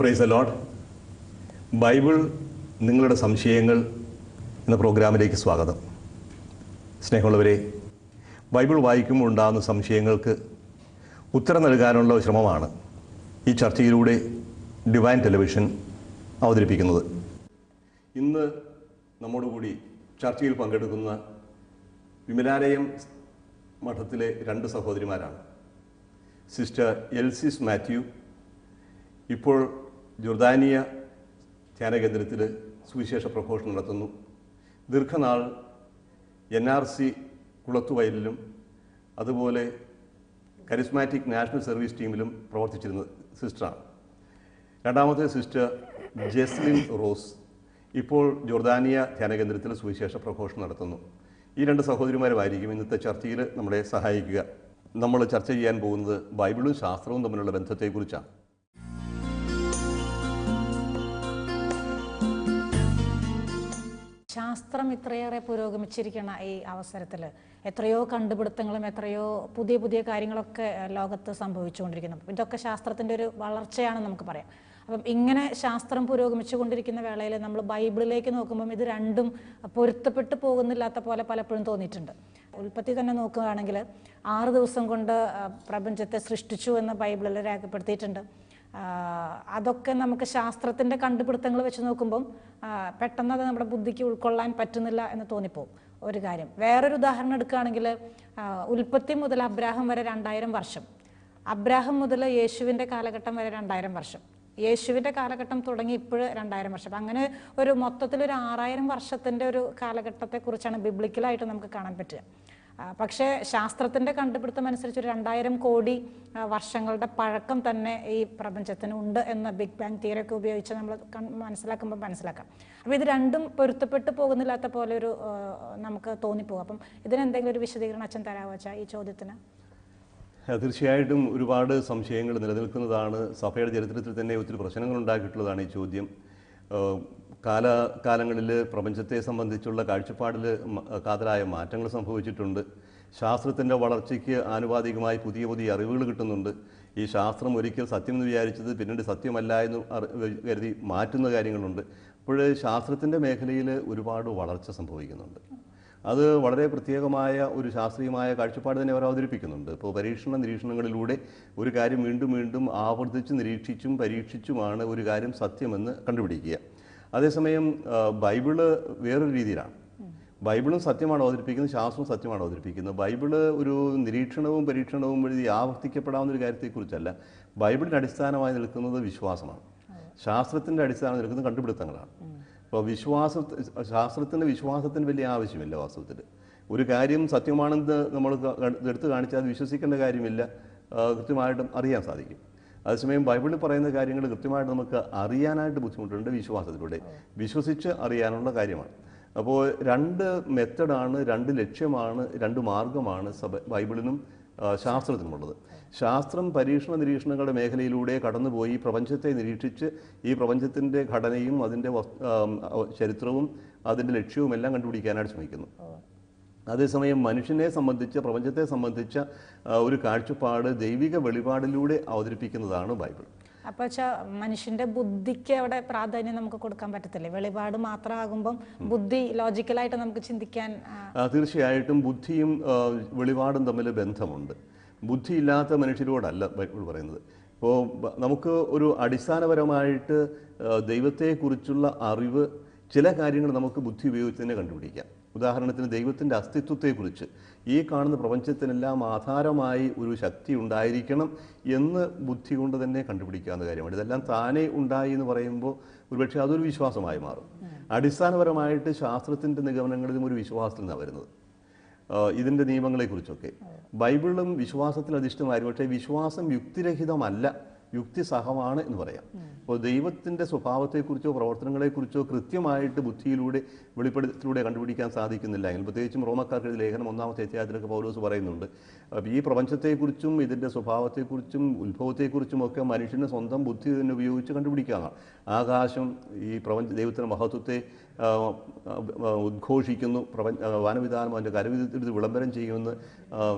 Price allot Bible നിങ്ങളുടെ സംശയങ്ങൾ എന്ന പ്രോഗ്രാമിലേക്ക് സ്വാഗതം. സ്നേഹമുള്ളവരെ ബൈബിൾ വായിക്കുമ്പോൾ ഉണ്ടാകുന്ന സംശയങ്ങൾക്ക് ഉത്തരം നൽകാനുള്ള ശ്രമമാണ് ഈ ചർച്ചയിലൂടെ ഡിവൈൻ ടെലിവിഷൻ അവതരിപ്പിക്കുന്നത്. ഇന്ന് നമ്മോടുകൂടി ചർച്ചയിൽ പങ്കെടുക്കുന്ന വിമലാലയം മഠത്തിലെ രണ്ട് സഹോദരിമാരാണ്. സിസ്റ്റർ എൽസിസ് മാത്യു ഇപ്പോൾ ജോർദാനിയ ധ്യാനകേന്ദ്രത്തിൽ സുവിശേഷ പ്രഘോഷണം നടത്തുന്നു. ദീർഘനാൾ എൻ ആർ സി കുളത്തുവയലിലും അതുപോലെ കരിസ്മാറ്റിക് നാഷണൽ സർവീസ് ടീമിലും പ്രവർത്തിച്ചിരുന്ന സിസ്റ്ററാണ്. രണ്ടാമത്തെ സിസ്റ്റർ ജെസ്ലിൻ റോസ് ഇപ്പോൾ ജോർദാനിയ ധ്യാനകേന്ദ്രത്തിൽ സുവിശേഷ പ്രഘോഷണം നടത്തുന്നു. ഈ രണ്ട് സഹോദരിമാരുമായിരിക്കും ഇന്നത്തെ ചർച്ചയിൽ നമ്മളെ സഹായിക്കുക. നമ്മൾ ചർച്ച ചെയ്യാൻ പോകുന്നത് ബൈബിളും ശാസ്ത്രവും തമ്മിലുള്ള ബന്ധത്തെക്കുറിച്ചാണ്. ശാസ്ത്രം ഇത്രയേറെ പുരോഗമിച്ചിരിക്കുന്ന ഈ അവസരത്തിൽ എത്രയോ കണ്ടുപിടുത്തങ്ങളും എത്രയോ പുതിയ പുതിയ കാര്യങ്ങളൊക്കെ ലോകത്ത് സംഭവിച്ചുകൊണ്ടിരിക്കുന്നു. ഇതൊക്കെ ശാസ്ത്രത്തിന്റെ ഒരു വളർച്ചയാണെന്ന് നമുക്ക് പറയാം. അപ്പം ഇങ്ങനെ ശാസ്ത്രം പുരോഗമിച്ചുകൊണ്ടിരിക്കുന്ന വേളയിൽ നമ്മൾ ബൈബിളിലേക്ക് നോക്കുമ്പം ഇത് രണ്ടും പൊരുത്തപ്പെട്ട് പോകുന്നില്ലാത്ത പോലെ പലപ്പോഴും തോന്നിയിട്ടുണ്ട്. ഉൽപ്പത്തി തന്നെ നോക്കുകയാണെങ്കിൽ ആറ് ദിവസം കൊണ്ട് പ്രപഞ്ചത്തെ സൃഷ്ടിച്ചു എന്ന് ബൈബിളിൽ രേഖപ്പെടുത്തിയിട്ടുണ്ട്. അതൊക്കെ നമുക്ക് ശാസ്ത്രത്തിന്റെ കണ്ടുപിടുത്തങ്ങൾ വെച്ച് നോക്കുമ്പം പെട്ടെന്ന് അത് നമ്മുടെ ബുദ്ധിക്ക് ഉൾക്കൊള്ളാൻ പറ്റുന്നില്ല എന്ന് തോന്നിപ്പോവും. ഒരു കാര്യം വേറൊരു ഉദാഹരണം എടുക്കുകയാണെങ്കിൽ ഉൽപ്പത്തി മുതൽ അബ്രാഹം വരെ രണ്ടായിരം വർഷം. അബ്രാഹം മുതൽ യേശുവിന്റെ കാലഘട്ടം വരെ രണ്ടായിരം വർഷം. യേശുവിന്റെ കാലഘട്ടം തുടങ്ങി ഇപ്പോൾ രണ്ടായിരം വർഷം. അങ്ങനെ ഒരു മൊത്തത്തിൽ ഒരു ആറായിരം വർഷത്തിന്റെ ഒരു കാലഘട്ടത്തെക്കുറിച്ചാണ് ബിബ്ലിക്കലായിട്ട് നമുക്ക് കാണാൻ പറ്റുക. പക്ഷേ ശാസ്ത്രത്തിന്റെ കണ്ടുപിടുത്തം അനുസരിച്ച് ഒരു രണ്ടായിരം കോടി വർഷങ്ങളുടെ പഴക്കം തന്നെ ഈ പ്രപഞ്ചത്തിന് ഉണ്ട് എന്ന ബിഗ് ബാങ് തിയറി ഉപയോഗിച്ച് നമ്മൾ മനസ്സിലാക്കുമ്പോൾ മനസ്സിലാക്കാം. അപ്പോൾ ഇത് രണ്ടും പൊരുത്തപ്പെട്ട് പോകുന്നില്ലാത്ത പോലെ ഒരു നമുക്ക് തോന്നിപ്പോകും. അപ്പം ഇതിനെന്തെങ്കിലും ഒരു വിശദീകരണം അച്ഛൻ തരാമോ അച്ഛാ ഈ ചോദ്യത്തിന്? തീർച്ചയായിട്ടും ഒരുപാട് സംശയങ്ങൾ നിലനിൽക്കുന്നതാണ്. സഭയുടെ ചരിത്രത്തിൽ തന്നെ ഒത്തിരി പ്രശ്നങ്ങൾ ഉണ്ടാക്കിയിട്ടുള്ളതാണ് ഈ ചോദ്യം. കാല കാലങ്ങളിൽ പ്രപഞ്ചത്തെ സംബന്ധിച്ചുള്ള കാഴ്ചപ്പാടിൽ കാതലായ മാറ്റങ്ങൾ സംഭവിച്ചിട്ടുണ്ട്. ശാസ്ത്രത്തിന്റെ വളർച്ചയ്ക്ക് ആനുപാതികമായി പുതിയ പുതിയ അറിവുകൾ കിട്ടുന്നുണ്ട്. ഈ ശാസ്ത്രം ഒരിക്കൽ സത്യം എന്ന് വിചാരിച്ചത് പിന്നീട് സത്യമല്ല എന്ന് കരുതി മാറ്റുന്ന കാര്യങ്ങളുണ്ട്. അപ്പോൾ ശാസ്ത്രത്തിന്റെ മേഖലയിൽ ഒരുപാട് വളർച്ച സംഭവിക്കുന്നുണ്ട്. അത് വളരെ പ്രത്യേകമായ ഒരു ശാസ്ത്രീയമായ കാഴ്ചപ്പാട് തന്നെ അവർ അവതരിപ്പിക്കുന്നുണ്ട്. ഇപ്പോൾ പരീക്ഷണ നിരീക്ഷണങ്ങളിലൂടെ ഒരു കാര്യം വീണ്ടും വീണ്ടും ആവർത്തിച്ച് നിരീക്ഷിച്ചും പരീക്ഷിച്ചുമാണ് ഒരു കാര്യം സത്യമെന്ന് കണ്ടുപിടിക്കുക. അതേസമയം ബൈബിൾ വേറൊരു രീതിയിലാണ്. ബൈബിളും സത്യമാണ് അവതരിപ്പിക്കുന്നത് ശാസ്ത്രവും സത്യമാണ് അവതരിപ്പിക്കുന്നത്. ബൈബിൾ ഒരു നിരീക്ഷണവും പരീക്ഷണവും വഴി ആവർത്തിക്കപ്പെടാവുന്ന ഒരു കാര്യത്തെക്കുറിച്ചല്ല. ബൈബിളിന് അടിസ്ഥാനമായി നിൽക്കുന്നത് വിശ്വാസമാണ്. ശാസ്ത്രത്തിന്റെ അടിസ്ഥാനം നിൽക്കുന്നത് കണ്ടുപിടുത്തങ്ങളാണ്. അപ്പോൾ വിശ്വാസ ശാസ്ത്രത്തിന്റെ വിശ്വാസത്തിന് വലിയ ആവശ്യമില്ല വാസ്തവത്തിൽ ഒരു കാര്യം സത്യമാണെന്ന് നമ്മൾ എടുത്തു കാണിച്ചാൽ അത് വിശ്വസിക്കേണ്ട കാര്യമില്ല. കൃത്യമായിട്ടും അറിയാൻ സാധിക്കും. അതേസമയം ബൈബിളിൽ പറയുന്ന കാര്യങ്ങൾ കൃത്യമായിട്ട് നമുക്ക് അറിയാനായിട്ട് ബുദ്ധിമുട്ടുണ്ട് വിശ്വാസത്തിലൂടെ. വിശ്വസിച്ച് അറിയാനുള്ള കാര്യമാണ്. അപ്പോൾ രണ്ട് മെത്തഡാണ് രണ്ട് ലക്ഷ്യമാണ് രണ്ട് മാർഗമാണ് സഭ ബൈബിളിനും ശാസ്ത്രത്തിനുമുള്ളത്. ശാസ്ത്രം പരീക്ഷണ നിരീക്ഷണങ്ങളുടെ മേഖലയിലൂടെ കടന്നുപോയി പ്രപഞ്ചത്തെ നിരീക്ഷിച്ച് ഈ പ്രപഞ്ചത്തിന്റെ ഘടനയും അതിന്റെ ചരിത്രവും അതിന്റെ ലക്ഷ്യവും എല്ലാം കണ്ടുപിടിക്കാനായിട്ട് ശ്രമിക്കുന്നു. അതേസമയം മനുഷ്യനെ സംബന്ധിച്ച് പ്രപഞ്ചത്തെ സംബന്ധിച്ച ഒരു കാഴ്ചപ്പാട് ദൈവിക വെളിപാടിലൂടെ അവതരിപ്പിക്കുന്നതാണ് ബൈബിൾ. അപ്പോൾ വെച്ചാൽ മനുഷ്യന്റെ ബുദ്ധിക്ക് അവിടെ പ്രാധാന്യം നമുക്ക് കൊടുക്കാൻ പറ്റത്തില്ലേ? വെളിപാട് മാത്രമാകുമ്പം ബുദ്ധി ലോജിക്കലായിട്ട് നമുക്ക് ചിന്തിക്കാൻ തീർച്ചയായിട്ടും ബുദ്ധിയും വെളിപാടും തമ്മിൽ ബന്ധമുണ്ട്. ബുദ്ധിയില്ലാത്ത മനുഷ്യരോടല്ല ബൈബിൾ പറയുന്നത്. ഇപ്പോൾ നമുക്ക് ഒരു അടിസ്ഥാനപരമായിട്ട് ദൈവത്തെക്കുറിച്ചുള്ള അറിവ് ചില കാര്യങ്ങൾ നമുക്ക് ബുദ്ധി ഉപയോഗിച്ച് തന്നെ കണ്ടുപിടിക്കാം. ഉദാഹരണത്തിന് ദൈവത്തിന്റെ അസ്തിത്വത്തെക്കുറിച്ച്. ഈ കാണുന്ന പ്രപഞ്ചത്തിനെല്ലാം ആധാരമായി ഒരു ശക്തി ഉണ്ടായിരിക്കണം എന്ന് ബുദ്ധി കൊണ്ട് തന്നെ കണ്ടുപിടിക്കാവുന്ന കാര്യമാണ്. ഇതെല്ലാം താനേ ഉണ്ടായി എന്ന് പറയുമ്പോൾ ഒരുപക്ഷെ അതൊരു വിശ്വാസമായി മാറും. അടിസ്ഥാനപരമായിട്ട് ശാസ്ത്രത്തിന്റെ നിഗമനങ്ങളിലും ഒരു വിശ്വാസത്തിൽ നിന്നാണ് വരുന്നത് ഇതിന്റെ നിയമങ്ങളെക്കുറിച്ചൊക്കെ. ബൈബിളും വിശ്വാസത്തിൽ അധിഷ്ഠിതമായിരുന്നു പക്ഷേ വിശ്വാസം യുക്തിരഹിതമല്ല. യുക്തിസഹമാണ് എന്ന് പറയാം. അപ്പോൾ ദൈവത്തിന്റെ സ്വഭാവത്തെക്കുറിച്ചോ പ്രവർത്തനങ്ങളെക്കുറിച്ചോ കൃത്യമായിട്ട് ബുദ്ധിയിലൂടെ വെളിപ്പെടുത്തിലൂടെ കണ്ടുപിടിക്കാൻ സാധിക്കുന്നില്ല. എങ്കിൽ പ്രത്യേകിച്ചും റോമക്കാർക്ക് ലേഖനം ഒന്നാമത്തെ അധ്യായത്തിലൊക്കെ പൗലോസ് പറയുന്നുണ്ട്. അപ്പോൾ ഈ പ്രപഞ്ചത്തെക്കുറിച്ചും ഇതിന്റെ സ്വഭാവത്തെക്കുറിച്ചും ഉത്ഭവത്തെക്കുറിച്ചും ഒക്കെ മനുഷ്യന് സ്വന്തം ബുദ്ധി തന്നെ ഉപയോഗിച്ച് കണ്ടുപിടിക്കാനാണ് ആകാശം ഈ പ്രപഞ്ച ദൈവത്തിന്റെ മഹത്വത്തെ ഉദ്ഘോഷിക്കുന്നു പ്രപഞ്ച വനവിധാനം അതിന്റെ കരവിധത്തിൽ വിളംബരം ചെയ്യുമെന്ന്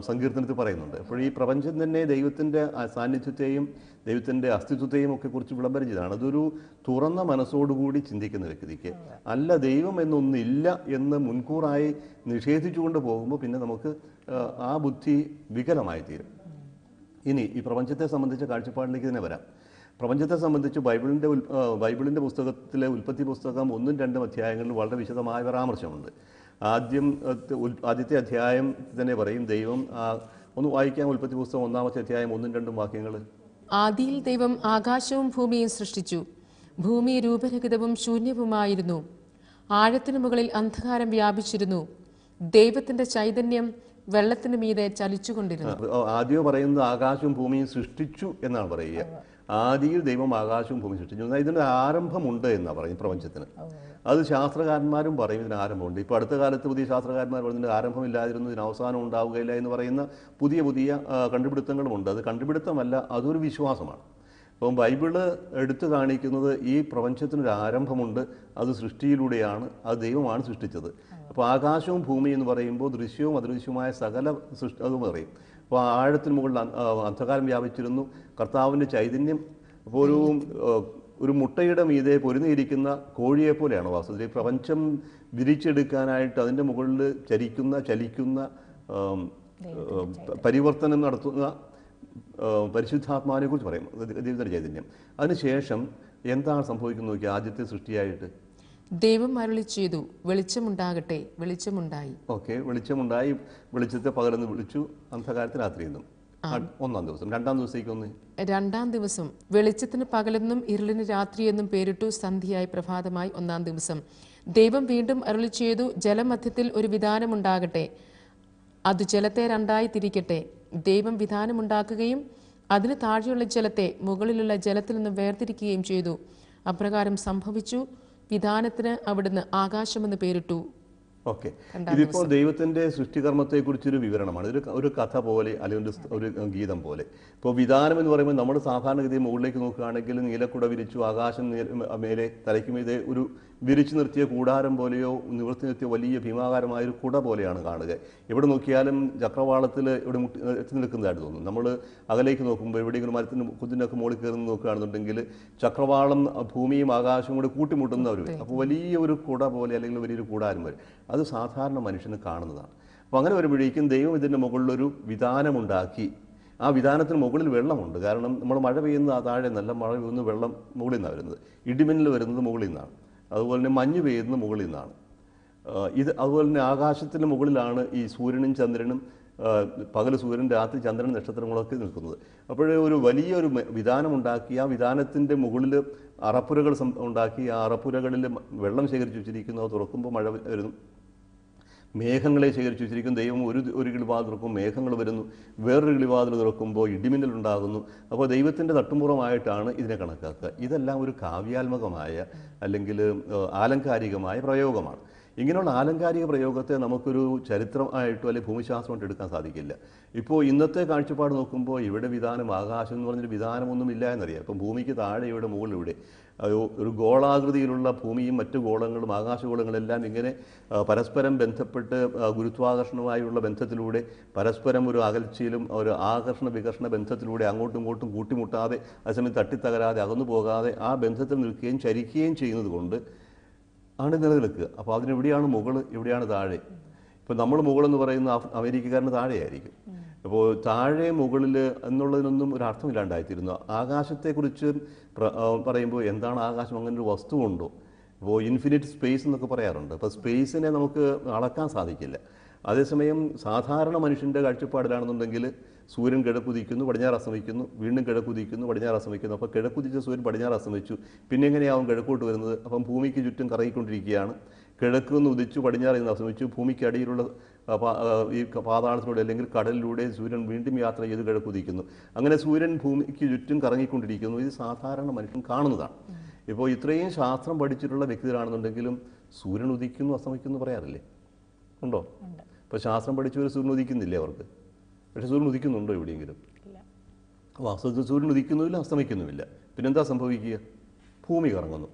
സങ്കീർത്തനത്തിൽ പറയുന്നുണ്ട്. അപ്പോൾ ഈ പ്രപഞ്ചം തന്നെ ദൈവത്തിന്റെ സാന്നിധ്യത്തെയും ദൈവത്തിന്റെ അസ്തിത്വത്തെയും ഒക്കെ കുറിച്ച് വിളംബരം ചെയ്തതാണ്. അതൊരു തുറന്ന മനസ്സോടുകൂടി ചിന്തിക്കുന്ന വ്യക്തിക്ക് അല്ല ദൈവം എന്നൊന്നില്ല എന്ന് മുൻകൂറായി നിഷേധിച്ചുകൊണ്ട് പോകുമ്പോൾ പിന്നെ നമുക്ക് ആ ബുദ്ധി വികലമായി തീരും ഇനി ഈ പ്രപഞ്ചത്തെ സംബന്ധിച്ച കാഴ്ചപ്പാടിലേക്ക് തന്നെ വരാം. പ്രപഞ്ചത്തെ സംബന്ധിച്ച് ബൈബിളിന്റെ ഉൽ ബൈബിളിന്റെ പുസ്തകത്തിലെ ഉൽപ്പത്തി പുസ്തകം ഒന്നും രണ്ടും അധ്യായങ്ങളിൽ വളരെ വിശദമായ പരാമർശമുണ്ട്. ആദ്യം ആദ്യത്തെ അധ്യായം തന്നെ പറയും ദൈവം ഒന്ന് വായിക്കാം ഉൽപ്പത്തി പുസ്തകം ഒന്നാമത്തെ അധ്യായം ഒന്നും രണ്ടും വാക്യങ്ങൾ ആദിയിൽ ദൈവം ആകാശവും ഭൂമിയും സൃഷ്ടിച്ചു. ഭൂമി രൂപരഹിതവും ശൂന്യവുമായിരുന്നു. ആഴത്തിനു മുകളിൽ അന്ധകാരം വ്യാപിച്ചിരുന്നു. ദൈവത്തിന്റെ ചൈതന്യം വെള്ളത്തിന് മീതെ ചലിച്ചുകൊണ്ടിരുന്നു. ആദ്യം പറയുന്നത് ആകാശവും ഭൂമിയും സൃഷ്ടിച്ചു എന്നാണ് പറയുക. ആദിയിൽ ദൈവം ആകാശവും ഭൂമി സൃഷ്ടിച്ചു. എന്നാൽ ഇതിന് ആരംഭമുണ്ട് എന്നാണ് പറയും പ്രപഞ്ചത്തിന്. അത് ശാസ്ത്രകാരന്മാരും പറയും ഇതിന് ആരംഭമുണ്ട്. ഇപ്പോൾ അടുത്ത കാലത്ത് പുതിയ ശാസ്ത്രകാരന്മാർ പറയുന്നത് ആരംഭമില്ലാതിരുന്നു ഇതിന് അവസാനം ഉണ്ടാവുകയില്ല എന്ന് പറയുന്ന പുതിയ പുതിയ കണ്ടുപിടുത്തങ്ങളും കണ്ടുപിടുത്തങ്ങളുമുണ്ട് അത് കണ്ടുപിടുത്തമല്ല അതൊരു വിശ്വാസമാണ്. അപ്പം ബൈബിൾ എടുത്തു കാണിക്കുന്നത് ഈ പ്രപഞ്ചത്തിനൊരു ആരംഭമുണ്ട്. അത് സൃഷ്ടിയിലൂടെയാണ് അത് ദൈവമാണ് സൃഷ്ടിച്ചത്. അപ്പോൾ ആകാശവും ഭൂമി എന്ന് പറയുമ്പോൾ ദൃശ്യവും അദൃശ്യവുമായ സകല സൃഷ്ടി അതും പറയും. ആഴത്തിന് മുകളിൽ അന്ധകാരം വ്യാപിച്ചിരുന്നു. കർത്താവിന്റെ ചൈതന്യം അപ്പോൾ ഒരു ഒരു മുട്ടയുടെ മീതെ പൊരുന്നിയിരിക്കുന്ന കോഴിയെ പോലെയാണ് വാസ്തവത്തിൽ. ഈ പ്രപഞ്ചം വിരിച്ചെടുക്കാനായിട്ട് അതിന്റെ മുകളിൽ ചരിക്കുന്ന ചലിക്കുന്ന പരിവർത്തനം നടത്തുന്ന പരിശുദ്ധാത്മാവിനെ കുറിച്ച് പറയും ദൈവത്തിന്റെ ചൈതന്യം. അതിനുശേഷം എന്താണ് സംഭവിക്കുന്നത് നോക്കി ആദ്യത്തെ സൃഷ്ടിയായിട്ട്? ദൈവം അരുളി ചെയ്തു വെളിച്ചമുണ്ടാകട്ടെ വെളിച്ചമുണ്ടായി. ഓക്കെ വെളിച്ചമുണ്ടായി വെളിച്ചത്തെ പകലെന്ന് വിളിച്ചു അന്ധകാരത്തിൽ രാത്രി എന്നും ഒന്നാം ദിവസം. രണ്ടാം ദിവസത്തേക്ക് ഒന്ന് രണ്ടാം ദിവസം വെളിച്ചത്തിന് പകലെന്നും ഇരുളിന് രാത്രിയെന്നും പേരിട്ടു സന്ധ്യയായി പ്രഭാതമായി ഒന്നാം ദിവസം. ദൈവം വീണ്ടും അരുളി ചെയ്തു ജലമധ്യത്തിൽ ഒരു വിധാനമുണ്ടാകട്ടെ അത് ജലത്തെ രണ്ടായി തിരിക്കട്ടെ. ദൈവം വിധാനമുണ്ടാക്കുകയും അതിന് താഴെയുള്ള ജലത്തെ മുകളിലുള്ള ജലത്തിൽ നിന്ന് വേർതിരിക്കുകയും ചെയ്തു. അപ്രകാരം സംഭവിച്ചു വിധാനത്തിന് അവിടുന്ന് ആകാശമെന്ന് പേരിട്ടു. ഓക്കെ. ഇതിപ്പോൾ ദൈവത്തിന്റെ സൃഷ്ടികർമ്മത്തെക്കുറിച്ചൊരു വിവരണമാണ്. ഇതൊരു ഒരു കഥ പോലെ അല്ലെങ്കിൽ ഒരു ഗീതം പോലെ. ഇപ്പോൾ വിധാനം എന്ന് പറയുമ്പോൾ നമ്മൾ സാധാരണഗതി മുകളിലേക്ക് നോക്കുകയാണെങ്കിൽ നീലക്കുട വിരിച്ചു ആകാശം മേലെ തലയ്ക്ക് മീതെ ഒരു വിരിച്ചു നിർത്തിയ കൂടാരം പോലെയോ നിവർത്തി നിർത്തിയ വലിയ ഭീമാകാരമായ ഒരു കുട പോലെയാണ് കാണുക. എവിടെ നോക്കിയാലും ചക്രവാളത്തിൽ ഇവിടെ മുട്ടി എത്തി നിൽക്കുന്നതായിട്ട് തോന്നും. നമ്മൾ അകലേക്ക് നോക്കുമ്പോൾ എവിടെയെങ്കിലും മരത്തിന് കുതിനൊക്കെ മുകളിൽ കയറുന്ന നോക്കുകയാണെന്നുണ്ടെങ്കിൽ ചക്രവാളം ഭൂമിയും ആകാശവും കൂടി കൂട്ടിമുട്ടുന്ന ഒരു അപ്പോൾ വലിയ ഒരു കുട പോലെ അല്ലെങ്കിൽ വലിയൊരു കൂടാരം വരും അത് സാധാരണ മനുഷ്യന് കാണുന്നതാണ്. അപ്പോൾ അങ്ങനെ വരുമ്പോഴേക്കും ദൈവം ഇതിന്റെ മുകളിലൊരു വിധാനമുണ്ടാക്കി ആ വിധാനത്തിന് മുകളിൽ വെള്ളമുണ്ട്. കാരണം നമ്മൾ മഴ പെയ്യുന്ന താഴെ നല്ല മഴ പെയ്യുന്ന വെള്ളം മുകളിൽ നിന്നാണ് വരുന്നത്. ഇടിമിന്നൽ വരുന്നത് മുകളിൽ നിന്നാണ്. അതുപോലെ തന്നെ മഞ്ഞ് പെയ്യുന്നത് മുകളിൽ നിന്നാണ്. ഇത് അതുപോലെ തന്നെ ആകാശത്തിന് മുകളിലാണ് ഈ സൂര്യനും ചന്ദ്രനും പകൽ സൂര്യൻ രാത്രി ചന്ദ്രൻ നക്ഷത്രങ്ങളൊക്കെ നിൽക്കുന്നത്. അപ്പോഴേ ഒരു വലിയൊരു ഒരു വിധാനമുണ്ടാക്കി ആ വിധാനത്തിന്റെ മുകളിൽ അറപ്പുരകൾ ഉണ്ടാക്കി ആ അറപ്പുരകളിൽ വെള്ളം ശേഖരിച്ച് വെച്ചിരിക്കുന്നു തുറക്കുമ്പോൾ മഴ വരുന്നു. മേഘങ്ങളെ ശേഖരിച്ചു വെച്ചിരിക്കും. ദൈവം ഒരു ഒരു കിളിവാതിൽ തുറക്കും മേഘങ്ങൾ വരുന്നു. വേറൊരു കിളിവാതിൽ തുറക്കുമ്പോൾ ഇടിമിന്നൽ ഉണ്ടാകുന്നു അപ്പോൾ ദൈവത്തിന്റെ തട്ടുമുറമായിട്ടാണ് ഇതിനെ കണക്കാക്കുക. ഇതെല്ലാം ഒരു കാവ്യാത്മകമായ അല്ലെങ്കിൽ ആലങ്കാരികമായ പ്രയോഗമാണ്. ഇങ്ങനെയുള്ള ആലങ്കാരിക പ്രയോഗത്തെ നമുക്കൊരു ചരിത്രമായിട്ടോ അല്ലെങ്കിൽ ഭൂമിശാസ്ത്രമായിട്ട് എടുക്കാൻ സാധിക്കില്ല. ഇപ്പോൾ ഇന്നത്തെ കാഴ്ചപ്പാട് നോക്കുമ്പോൾ ഇവിടെ വിധാനം ആകാശം എന്ന് പറഞ്ഞൊരു വിധാനമൊന്നും ഇല്ല എന്നറിയാം. ഇപ്പം ഭൂമിക്ക് താഴെ ഇവിടെ മുകളിൽ ഇവിടെ. ഒരു ഗോളാകൃതിയിലുള്ള ഭൂമിയും മറ്റു ഗോളങ്ങളും ആകാശഗോളങ്ങളെല്ലാം ഇങ്ങനെ പരസ്പരം ബന്ധപ്പെട്ട് ഗുരുത്വാകർഷണമായുള്ള ബന്ധത്തിലൂടെ പരസ്പരം ഒരു അകൽച്ചയിലും ഒരു ആകർഷണ വികർഷണ ബന്ധത്തിലൂടെ അങ്ങോട്ടും ഇങ്ങോട്ടും കൂട്ടിമുട്ടാതെ അതേസമയം തട്ടിത്തകരാതെ അകന്നു പോകാതെ ആ ബന്ധത്തിൽ നിൽക്കുകയും ചരിക്കുകയും ചെയ്യുന്നത് കൊണ്ട് ആണ് നിലനിൽക്കുക. അപ്പോൾ അതിനെവിടെയാണ് മുകൾ എവിടെയാണ് താഴെ. ഇപ്പോൾ നമ്മൾ മുകളെന്ന് പറയുന്ന അമേരിക്കക്കാരന് താഴെയായിരിക്കും. അപ്പോൾ താഴെ മുകളിൽ എന്നുള്ളതിനൊന്നും ഒരു അർത്ഥമില്ലാണ്ടായിത്തീരുന്നു. ആകാശത്തെക്കുറിച്ച് പറയുമ്പോൾ എന്താണ് ആകാശം? അങ്ങനെ ഒരു വസ്തു ഉണ്ടോ ഇപ്പോൾ ഇൻഫിനിറ്റ് സ്പേസ് എന്നൊക്കെ പറയാറുണ്ട്. അപ്പോൾ സ്പേസിനെ നമുക്ക് അളക്കാൻ സാധിക്കില്ല. അതേസമയം സാധാരണ മനുഷ്യന്റെ കാഴ്ചപ്പാടിലാണെന്നുണ്ടെങ്കിൽ സൂര്യൻ കിഴക്കുതിക്കുന്നു പടിഞ്ഞാറ് അസ്തമിക്കുന്നു വീണ്ടും കിഴക്കുതിക്കുന്നു പടിഞ്ഞാറ് അസ്തമിക്കുന്നു. അപ്പോൾ കിഴക്കുതിച്ച സൂര്യൻ പടിഞ്ഞാറ് അസ്തമിച്ചു. പിന്നെ എങ്ങനെയാവും കിഴക്കോട്ട് വരുന്നത്? അപ്പം ഭൂമിക്ക് ചുറ്റും കറങ്ങിക്കൊണ്ടിരിക്കുകയാണ്. കിഴക്ക് നിന്ന് ഉദിച്ചു പടിഞ്ഞാറ് നിന്ന് അസ്തമിച്ചു. ഭൂമിക്ക് അടിയിലുള്ള ഈ പാതാളത്തിലൂടെ അല്ലെങ്കിൽ കടലിലൂടെ സൂര്യൻ വീണ്ടും യാത്ര ചെയ്ത് കിഴക്കുതിക്കുന്നു അങ്ങനെ സൂര്യൻ ഭൂമിക്ക് ചുറ്റും കറങ്ങിക്കൊണ്ടിരിക്കുന്നു. ഇത് സാധാരണ മനുഷ്യൻ കാണുന്നതാണ്. ഇപ്പോൾ ഇത്രയും ശാസ്ത്രം പഠിച്ചിട്ടുള്ള വ്യക്തികളാണെന്നുണ്ടെങ്കിലും സൂര്യൻ ഉദിക്കുന്നു അസ്തമിക്കുന്നു പറയാറില്ലേ? ഉണ്ടോ? ഇപ്പോൾ ശാസ്ത്രം പഠിച്ചവർ സൂര്യൻ ഉദിക്കുന്നില്ലേ അവർക്ക്? പക്ഷേ സൂര്യൻ ഉദിക്കുന്നുണ്ടോ എവിടെയെങ്കിലും? വാസ്തവത്തിൽ സൂര്യൻ ഉദിക്കുന്നുമില്ല അസ്തമിക്കുന്നുമില്ല. പിന്നെന്താ സംഭവിക്കുക? ഭൂമി കറങ്ങുന്നു.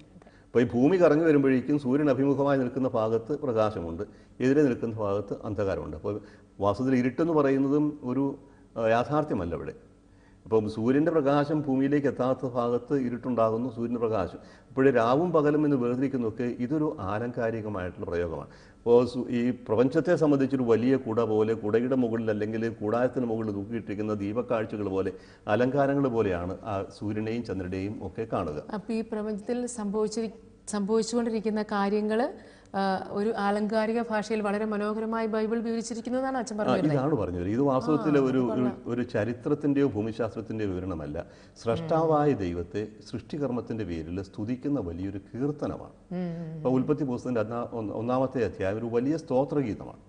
അപ്പോൾ ഈ ഭൂമി കറങ്ങി വരുമ്പോഴേക്കും സൂര്യൻ അഭിമുഖമായി നിൽക്കുന്ന ഭാഗത്ത് പ്രകാശമുണ്ട്. എതിരെ നിൽക്കുന്ന ഭാഗത്ത് അന്ധകാരമുണ്ട്. അപ്പോൾ വാസ്തവത്തിൽ ഇരുട്ടെന്ന് പറയുന്നതും ഒരു യാഥാർത്ഥ്യമല്ല ഇവിടെ. അപ്പം സൂര്യന്റെ പ്രകാശം ഭൂമിയിലേക്ക് എത്താത്ത ഭാഗത്ത് ഇരുട്ടുണ്ടാകുന്നു സൂര്യന്റെ പ്രകാശം. ഇപ്പോഴും രാവും പകലും എന്ന് വേർതിരിക്കുന്നതൊക്കെ ഇതൊരു ആലങ്കാരികമായിട്ടുള്ള പ്രയോഗമാണ്. അപ്പോൾ ഈ പ്രപഞ്ചത്തെ സംബന്ധിച്ചൊരു വലിയ കുട പോലെ കുടയുടെ മുകളിൽ അല്ലെങ്കിൽ കൂടാരത്തിന് മുകളിൽ തൂക്കിയിട്ടിരിക്കുന്ന ദീപക്കാഴ്ചകൾ പോലെ അലങ്കാരങ്ങൾ പോലെയാണ് ആ സൂര്യനെയും ചന്ദ്രനെയും ഒക്കെ കാണുക. അപ്പോൾ ഈ പ്രപഞ്ചത്തിൽ സംഭവിച്ചിരി സംഭവിച്ചുകൊണ്ടിരിക്കുന്ന കാര്യങ്ങൾ ഒരു ആലങ്കാരിക ഭാഷയിൽ വളരെ മനോഹരമായി ബൈബിൾ വിവരിച്ചിരിക്കുന്നു എന്നാണ് അച്ഛൻ പറഞ്ഞത് ഇതാണ് പറഞ്ഞത്. ഇത് വാസ്തവത്തിൽ ഒരു ഒരു- ചരിത്രത്തിന്റെയോ ഭൂമിശാസ്ത്രത്തിന്റെയോ വിവരണമല്ല. സ്രഷ്ടാവായ ദൈവത്തെ സൃഷ്ടികർമ്മത്തിന്റെ പേരിൽ സ്തുതിക്കുന്ന വലിയൊരു കീർത്തനമാണ്. അപ്പോൾ ഉൽപ്പത്തി പുസ്തകത്തിന്റെ ഒന്നാമത്തെ അധ്യായം ഒരു വലിയ സ്തോത്രഗീതമാണ്.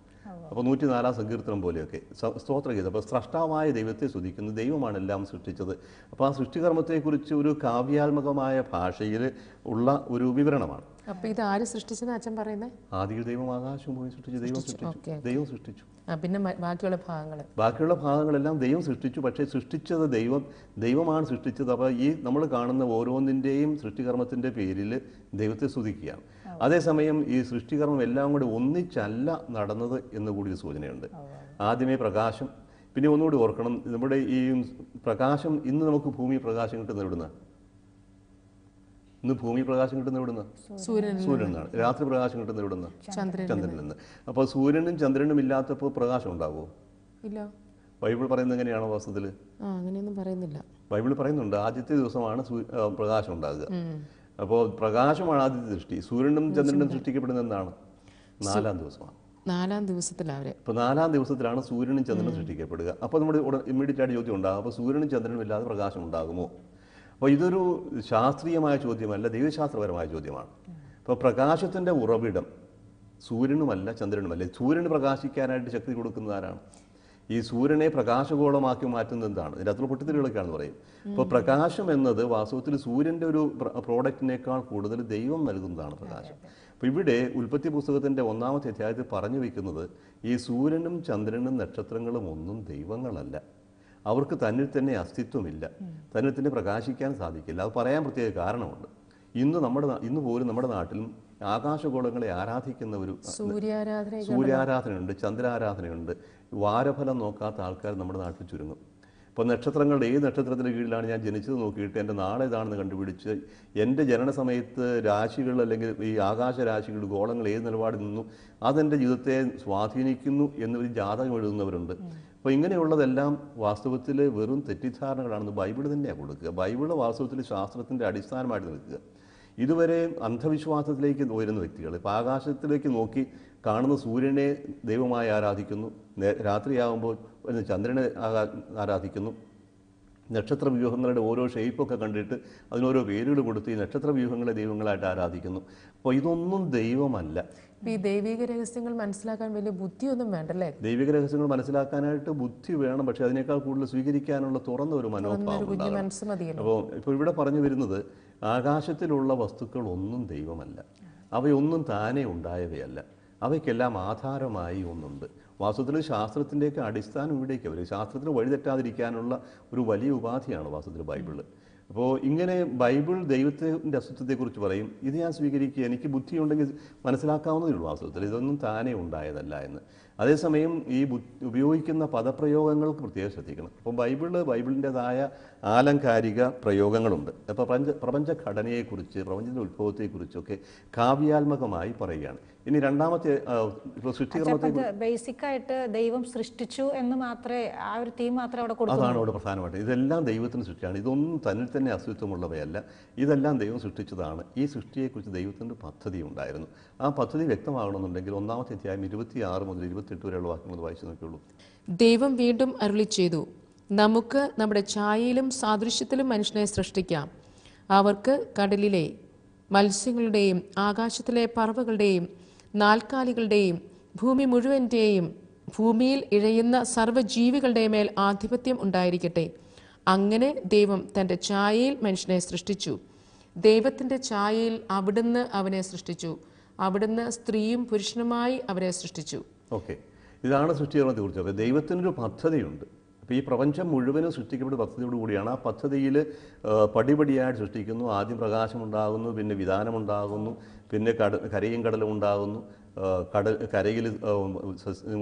അപ്പോൾ നൂറ്റിനാലാം സങ്കീർത്തനം പോലെയൊക്കെ സ്തോത്രഗീതം. അപ്പോൾ സ്രഷ്ടാവായ ദൈവത്തെ സ്തുതിക്കുന്നു ദൈവമാണ് എല്ലാം സൃഷ്ടിച്ചത്. അപ്പോൾ ആ സൃഷ്ടികർമ്മത്തെക്കുറിച്ച് ഒരു കാവ്യാത്മകമായ ഭാഷയിൽ ഉള്ള ഒരു വിവരണമാണ്. അപ്പോൾ ഇത് ആര് സൃഷ്ടിച്ചെന്ന് അച്ഛൻ പറയുന്നത് ആദ്യ ദൈവം ആകാശവും ഭൂമി സൃഷ്ടിച്ചു ദൈവം സൃഷ്ടിച്ചു. ദൈവം സൃഷ്ടിച്ചു. പിന്നെ ബാക്കിയുള്ള ഭാഗങ്ങൾ ബാക്കിയുള്ള ഭാഗങ്ങളെല്ലാം ദൈവം സൃഷ്ടിച്ചു. പക്ഷേ സൃഷ്ടിച്ചത് ദൈവം ദൈവമാണ് സൃഷ്ടിച്ചത്. അപ്പോൾ ഈ നമ്മൾ കാണുന്ന ഓരോന്നിന്റെയും സൃഷ്ടികർമ്മത്തിന്റെ പേരിൽ ദൈവത്തെ സ്തുതിക്കുകയാണ്. അതേസമയം ഈ സൃഷ്ടികർമ്മം എല്ലാം കൂടി ഒന്നിച്ചല്ല നടന്നത് എന്ന് കൂടി ഒരു സൂചനയുണ്ട്. ആദ്യമേ പ്രകാശം പിന്നെ ഒന്നുകൂടി ഓർക്കണം. നമ്മുടെ ഈ പ്രകാശം ഇന്ന് നമുക്ക് ഭൂമി പ്രകാശം കിട്ടുന്ന എവിടുന്ന? ഇന്ന് ഭൂമി പ്രകാശം കിട്ടുന്ന എവിടുന്ന്? നിന്നാണ് രാത്രി പ്രകാശം കിട്ടുന്ന എവിടുന്ന്? ചന്ദ്രനിൽ നിന്ന്. അപ്പോൾ സൂര്യനും ചന്ദ്രനും ഇല്ലാത്തപ്പോൾ പ്രകാശം ഉണ്ടാവുമോ ഇല്ല. ബൈബിൾ പറയുന്നത് എങ്ങനെയാണോ വാസ്തവത്തിൽ അങ്ങനെയൊന്നും പറയുന്നില്ല. ബൈബിൾ പറയുന്നുണ്ട് ആദ്യത്തെ ദിവസമാണ് പ്രകാശം ഉണ്ടാകുക. അപ്പോൾ പ്രകാശമാണ് ആദ്യത്തെ സൃഷ്ടി. സൂര്യനും ചന്ദ്രനും സൃഷ്ടിക്കപ്പെടുന്നത് എന്താണ്? നാലാം ദിവസമാണ്. നാലാം ദിവസത്തിലാണ് അപ്പോൾ നാലാം ദിവസത്തിലാണ് സൂര്യനും ചന്ദ്രനും സൃഷ്ടിക്കപ്പെടുക. അപ്പോൾ നമ്മുടെ ഇമ്മീഡിയറ്റ് ആയിട്ട് ചോദ്യം ഉണ്ടാകും. അപ്പോൾ സൂര്യനും ചന്ദ്രനും ഇല്ലാതെ പ്രകാശം ഉണ്ടാകുമോ? അപ്പോൾ ഇതൊരു ശാസ്ത്രീയമായ ചോദ്യമല്ല ദൈവശാസ്ത്രപരമായ ചോദ്യമാണ്. അപ്പോൾ പ്രകാശത്തിന്റെ ഉറവിടം സൂര്യനുമല്ല ചന്ദ്രനുമല്ല. സൂര്യന് പ്രകാശിക്കാനായിട്ട് ശക്തി കൊടുക്കുന്നത് ആരാണ്? ഈ സൂര്യനെ പ്രകാശഗോളമാക്കി മാറ്റുന്നത് എന്താണ്? ഇതിന്റെ അത്ര പൊട്ടിത്തെറികളൊക്കെയാണെന്ന് പറയും. അപ്പോൾ പ്രകാശം എന്നത് വാസ്തവത്തിൽ സൂര്യന്റെ ഒരു പ്രോഡക്റ്റിനേക്കാൾ കൂടുതൽ ദൈവം നൽകുന്നതാണ് പ്രകാശം. അപ്പോൾ ഇവിടെ ഉൽപ്പത്തി പുസ്തകത്തിന്റെ ഒന്നാമത്തെ അധ്യായത്തിൽ പറഞ്ഞു വയ്ക്കുന്നത് ഈ സൂര്യനും ചന്ദ്രനും നക്ഷത്രങ്ങളും ഒന്നും ദൈവങ്ങളല്ല. അവർക്ക് തന്നിൽ തന്നെ അസ്തിത്വമില്ല. തന്നിൽ തന്നെ പ്രകാശിക്കാൻ സാധിക്കില്ല. അത് പറയാൻ പ്രത്യേക കാരണമുണ്ട്. ഇന്ന് നമ്മുടെ ഇന്ന് പോലും നമ്മുടെ നാട്ടിലും ആകാശഗോളങ്ങളെ ആരാധിക്കുന്ന ഒരു സൂര്യാരാധന സൂര്യാരാധനയുണ്ട് ചന്ദ്രാരാധനയുണ്ട്. വാരഫലം നോക്കാത്ത ആൾക്കാർ നമ്മുടെ നാട്ടിൽ ചുരുങ്ങും. ഇപ്പോൾ നക്ഷത്രങ്ങളുടെ ഏത് നക്ഷത്രത്തിന്റെ കീഴിലാണ് ഞാൻ ജനിച്ചത് നോക്കിയിട്ട് എന്റെ നാളെ ഇതാണെന്ന് കണ്ടുപിടിച്ച് എന്റെ ജനന സമയത്ത് രാശികൾ അല്ലെങ്കിൽ ഈ ആകാശ രാശികൾ ഗോളങ്ങൾ ഏത് നിലപാടിൽ നിന്നു അതെന്റെ ജീവിതത്തെ സ്വാധീനിക്കുന്നു എന്നൊരു ജാതകം എഴുതുന്നവരുണ്ട്. അപ്പോൾ ഇങ്ങനെയുള്ളതെല്ലാം വാസ്തവത്തിൽ വെറും തെറ്റിദ്ധാരണകളാണെന്ന് ബൈബിൾ തന്നെയാണ് കൊടുക്കുക. ബൈബിൾ വാസ്തവത്തിൽ ശാസ്ത്രത്തിന്റെ അടിസ്ഥാനമായിട്ട് നിൽക്കുക. ഇതുവരെ അന്ധവിശ്വാസത്തിലേക്ക് ഉയരുന്ന വ്യക്തികൾ ഇപ്പോൾ ആകാശത്തിലേക്ക് നോക്കി കാണുന്ന സൂര്യനെ ദൈവമായി ആരാധിക്കുന്നു. രാത്രിയാകുമ്പോൾ ചന്ദ്രനെ ആരാധിക്കുന്നു. നക്ഷത്ര വ്യൂഹങ്ങളുടെ ഓരോ ഷേപ്പൊക്കെ കണ്ടിട്ട് അതിനോരോ പേരുകൾ കൊടുത്ത് ഈ നക്ഷത്ര വ്യൂഹങ്ങളെ ദൈവങ്ങളായിട്ട് ആരാധിക്കുന്നു. അപ്പോൾ ഇതൊന്നും ദൈവമല്ല. ഈ ദൈവിക രഹസ്യങ്ങൾ മനസ്സിലാക്കാൻ വലിയ ബുദ്ധിയൊന്നും വേണ്ടല്ലേ? ദൈവിക രഹസ്യങ്ങൾ മനസ്സിലാക്കാനായിട്ട് ബുദ്ധി വേണം. പക്ഷെ അതിനേക്കാൾ കൂടുതൽ സ്വീകരിക്കാനുള്ള തുറന്ന ഒരു മനോഭാവം അപ്പോൾ ഇപ്പോൾ ഇവിടെ പറഞ്ഞു വരുന്നത് ആകാശത്തിലുള്ള വസ്തുക്കൾ ഒന്നും ദൈവമല്ല. അവയൊന്നും താനേ ഉണ്ടായവയല്ല. അവയ്ക്കെല്ലാം ആധാരമായി ഒന്നുണ്ട്. വാസ്തവത്തിൽ ശാസ്ത്രത്തിന്റെയൊക്കെ അടിസ്ഥാനം ഇവിടേക്ക് അവർ ശാസ്ത്രത്തിന് വഴിതെറ്റാതിരിക്കാനുള്ള ഒരു വലിയ ഉപാധിയാണ് വാസ്തവത്തിൽ ബൈബിൾ. അപ്പോൾ ഇങ്ങനെ ബൈബിൾ ദൈവത്തിന്റെ അസ്തിത്വത്തെക്കുറിച്ച് പറയും. ഇത് ഞാൻ സ്വീകരിക്കുക. എനിക്ക് ബുദ്ധിയുണ്ടെങ്കിൽ മനസ്സിലാക്കാവുന്നതേ ഉള്ളൂ വാസ്തവത്തിൽ. ഇതൊന്നും താനേ ഉണ്ടായതല്ല എന്ന്. അതേസമയം ഈ ബു ഉപയോഗിക്കുന്ന പദപ്രയോഗങ്ങൾക്ക് പ്രത്യേകം ശ്രദ്ധിക്കണം. അപ്പം ബൈബിളിൽ ബൈബിളിന്റെതായ ആലങ്കാരിക പ്രയോഗങ്ങളുണ്ട്. അപ്പോൾ പ്രപഞ്ച പ്രപഞ്ചഘടനയെക്കുറിച്ച് പ്രപഞ്ചത്തിന്റെ ഉത്ഭവത്തെക്കുറിച്ചൊക്കെ കാവ്യാത്മകമായി പറയുകയാണ്. ഇനി രണ്ടാമത്തെ സൃഷ്ടികർമ്മത്തെ ബേസിക് ആയിട്ട് ദൈവം സൃഷ്ടിച്ചു എന്ന് മാത്രമേ ആ ഒരു തീം മാത്രമേ അവിടെ കൊടുക്കൂ അതാണ് അവിടെ പ്രധാനമായിട്ട്. ഇതെല്ലാം ദൈവത്തിന് സൃഷ്ടിയാണ്. ഇതൊന്നും തന്നിൽ തന്നെ അസ്തിത്വമുള്ളവയല്ല. ഇതെല്ലാം ദൈവം സൃഷ്ടിച്ചതാണ്. ഈ സൃഷ്ടിയെക്കുറിച്ച് ദൈവത്തിന്റെ പദ്ധതി ഉണ്ടായിരുന്നു. ആ പദ്ധതി വ്യക്തമാകണമെന്നുണ്ടെങ്കിൽ ഒന്നാമത്തെ അധ്യായം ഇരുപത്തി ആറ് മുതൽ ഇരുപത്തെട്ട് വരെയുള്ള വാക്യങ്ങൾ വായിച്ചു നോക്കിയുള്ളൂ ദൈവം വീണ്ടും അരുളി ചെയ്തു നമുക്ക് നമ്മുടെ ഛായയിലും സാദൃശ്യത്തിലും മനുഷ്യനെ സൃഷ്ടിക്കാം. അവർക്ക് കടലിലെ മത്സ്യങ്ങളുടെയും ആകാശത്തിലെ പറവകളുടെയും നാൽക്കാലികളുടെയും ഭൂമി മുഴുവന്റെയും ഭൂമിയിൽ ഇഴയുന്ന സർവജീവികളുടെ മേൽ ആധിപത്യം ഉണ്ടായിരിക്കട്ടെ. അങ്ങനെ ദൈവം തന്റെ ഛായയിൽ മനുഷ്യനെ സൃഷ്ടിച്ചു. ദൈവത്തിന്റെ ഛായയിൽ അവിടുന്ന് അവനെ സൃഷ്ടിച്ചു. അവിടുന്ന് സ്ത്രീയും പുരുഷനുമായി അവരെ സൃഷ്ടിച്ചു. ഓക്കെ. ഇതാണ് സൃഷ്ടികർമ്മത്തെക്കുറിച്ച് അപ്പോൾ ദൈവത്തിനൊരു പദ്ധതിയുണ്ട്. അപ്പോൾ ഈ പ്രപഞ്ചം മുഴുവനും സൃഷ്ടിക്കപ്പെട്ട പദ്ധതിയോട് കൂടിയാണ് ആ പദ്ധതിയിൽ പടിപടിയായിട്ട് സൃഷ്ടിക്കുന്നു. ആദ്യം പ്രകാശമുണ്ടാകുന്നു പിന്നെ വിധാനമുണ്ടാകുന്നു പിന്നെ കട കരയും കടലും ഉണ്ടാകുന്നു കടൽ കരയിൽ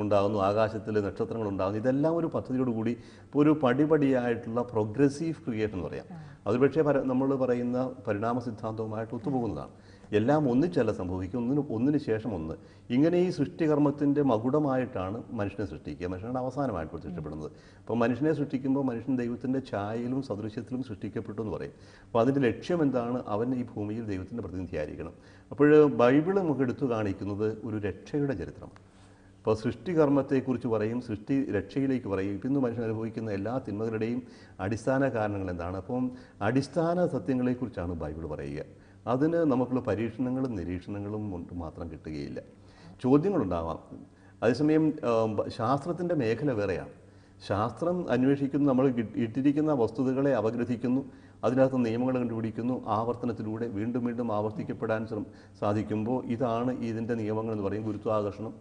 ഉണ്ടാകുന്നു ആകാശത്തിൽ നക്ഷത്രങ്ങൾ ഉണ്ടാകുന്നു. ഇതെല്ലാം ഒരു പദ്ധതിയോടുകൂടി കൂടി ഒരു പടിപടിയായിട്ടുള്ള പ്രോഗ്രസീവ് ക്രിയേഷൻ എന്ന് പറയാം. അത് പക്ഷേ നമ്മൾ പറയുന്ന പരിണാമ സിദ്ധാന്തവുമായിട്ട് ഒത്തുപോകുന്നതാണ്. എല്ലാം ഒന്നിച്ചല്ല സംഭവിക്കും ഒന്നിന് ഒന്നിന് ശേഷം ഒന്ന്. ഇങ്ങനെ ഈ സൃഷ്ടികർമ്മത്തിന്റെ മകുടമായിട്ടാണ് മനുഷ്യനെ സൃഷ്ടിക്കുക. മനുഷ്യനാണ് അവസാനമായിട്ട് പ്രത്യക്ഷപ്പെടുന്നത് അപ്പോൾ മനുഷ്യനെ സൃഷ്ടിക്കുമ്പോൾ മനുഷ്യൻ ദൈവത്തിന്റെ ഛായയിലും സദൃശ്യത്തിലും സൃഷ്ടിക്കപ്പെട്ടു എന്ന് പറയും. അപ്പോൾ അതിന്റെ ലക്ഷ്യം എന്താണ്? അവൻ ഈ ഭൂമിയിൽ ദൈവത്തിന്റെ പ്രതിനിധിയായിരിക്കണം. അപ്പോൾ ബൈബിൾ നമുക്ക് എടുത്തു കാണിക്കുന്നത് ഒരു രക്ഷയുടെ ചരിത്രമാണ്. അപ്പോൾ സൃഷ്ടികർമ്മത്തെക്കുറിച്ച് പറയും സൃഷ്ടി രക്ഷയിലേക്ക് പറയും. ഇന്ന് മനുഷ്യൻ അനുഭവിക്കുന്ന എല്ലാ തിന്മകളുടെയും അടിസ്ഥാന കാരണങ്ങൾ എന്താണ്? അപ്പം അടിസ്ഥാന സത്യങ്ങളെക്കുറിച്ചാണ് ബൈബിൾ പറയുക. അതിന് നമുക്കുള്ള പരീക്ഷണങ്ങളും നിരീക്ഷണങ്ങളും കൊണ്ട് മാത്രം കിട്ടുകയില്ല. ചോദ്യങ്ങളുണ്ടാവാം. അതേസമയം ശാസ്ത്രത്തിന്റെ മേഖല വേറെയാണ്. ശാസ്ത്രം അന്വേഷിക്കുന്നു നമ്മൾ ഇട്ടിരിക്കുന്ന വസ്തുതകളെ അപഗ്രഥിക്കുന്നു അതിനകത്ത് നിയമങ്ങൾ കണ്ടുപിടിക്കുന്നു ആവർത്തനത്തിലൂടെ വീണ്ടും വീണ്ടും ആവർത്തിക്കപ്പെടാൻ സാധിക്കുമ്പോൾ ഇതാണ് ഇതിന്റെ നിയമങ്ങൾ എന്ന് പറയും ഗുരുത്വാകർഷണം.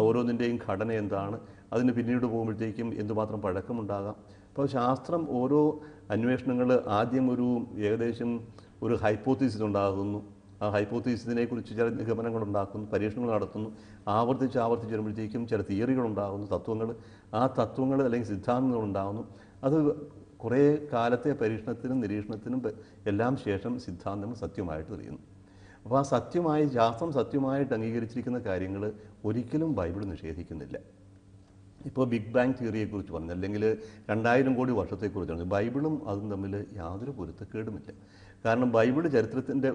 ഓരോന്നിന്റെയും ഘടന എന്താണ്? അതിന് പിന്നീട് പോകുമ്പോഴത്തേക്കും എന്തുമാത്രം പഴക്കമുണ്ടാകാം? അപ്പോൾ ശാസ്ത്രം ഓരോ അന്വേഷണങ്ങൾ ആദ്യം ഒരു ഏകദേശം ഒരു ഹൈപ്പോത്തീസിസ് ഉണ്ടാകുന്നു. ആ ഹൈപ്പോത്തീസിനെ കുറിച്ച് ചില നിഗമനങ്ങൾ ഉണ്ടാക്കുന്നു പരീക്ഷണങ്ങൾ നടത്തുന്നു. ആവർത്തിച്ച് ആവർത്തിച്ച് വരുമ്പോഴത്തേക്കും ചില തിയറികൾ ഉണ്ടാകുന്നു തത്വങ്ങൾ. ആ തത്വങ്ങൾ അല്ലെങ്കിൽ സിദ്ധാന്തങ്ങൾ ഉണ്ടാകുന്നു. അത് കുറേ കാലത്തെ പരീക്ഷണത്തിനും നിരീക്ഷണത്തിനും എല്ലാം ശേഷം സിദ്ധാന്തങ്ങൾ സത്യമായിട്ട് തെളിയുന്നു. അപ്പോൾ ആ സത്യമായി ശാസ്ത്രം സത്യമായിട്ട് അംഗീകരിച്ചിരിക്കുന്ന കാര്യങ്ങൾ ഒരിക്കലും ബൈബിൾ നിഷേധിക്കുന്നില്ല. ഇപ്പോൾ ബിഗ് ബാങ് തിയറിയെക്കുറിച്ച് പറഞ്ഞു അല്ലെങ്കിൽ രണ്ടായിരം കോടി വർഷത്തെക്കുറിച്ച് പറഞ്ഞു ബൈബിളും അതും തമ്മിൽ യാതൊരു പൊരുത്തക്കേടുമില്ല. കാരണം ബൈബിൾ ചരിത്രത്തിന്റെ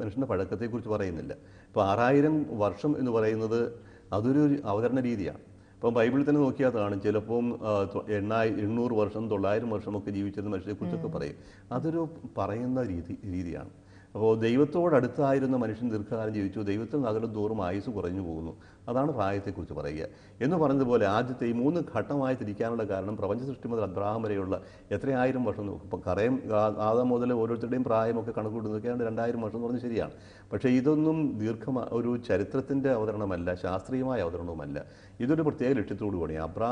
മനുഷ്യന്റെ പഴക്കത്തെക്കുറിച്ച് പറയുന്നില്ല. ഇപ്പോൾ ആറായിരം വർഷം എന്ന് പറയുന്നത് അതൊരു അവതരണ രീതിയാണ്. ഇപ്പം ബൈബിളിൽ തന്നെ നോക്കിയാൽ കാണും ചിലപ്പം എണ്ണായി എണ്ണൂറ് വർഷം തൊള്ളായിരം വർഷമൊക്കെ ജീവിച്ചിരുന്ന മനുഷ്യരെക്കുറിച്ചൊക്കെ പറയും. അതൊരു പറയുന്ന രീതി രീതിയാണ്. അപ്പോൾ ദൈവത്തോടടുത്തായിരുന്ന മനുഷ്യൻ ദീർഘകാലം ജീവിച്ചു. ദൈവത്തിൽ അകലം തോറും ആയുസ് കുറഞ്ഞു പോകുന്നു. അതാണ് പ്രായത്തെക്കുറിച്ച് പറയുക. എന്ന് പറഞ്ഞതുപോലെ ആദ്യത്തെ ഈ മൂന്ന് ഘട്ടമായി തിരിക്കാനുള്ള കാരണം പ്രപഞ്ച സൃഷ്ടി മുതൽ അബ്രാഹം വരെയുള്ള എത്രയായിരം വർഷം ഇപ്പം കറയും ആദം മുതൽ ഓരോരുത്തരുടെയും പ്രായമൊക്കെ കണക്കൂട്ടുന്നതൊക്കെയാണ് രണ്ടായിരം വർഷം എന്ന് പറഞ്ഞാൽ ശരിയാണ്. പക്ഷേ ഇതൊന്നും ദീർഘ ഒരു ചരിത്രത്തിന്റെ അവതരണമല്ല ശാസ്ത്രീയമായ അവതരണവുമല്ല. ഇതൊരു പ്രത്യേക ലക്ഷ്യത്തോടു കൂടി അബ്രാ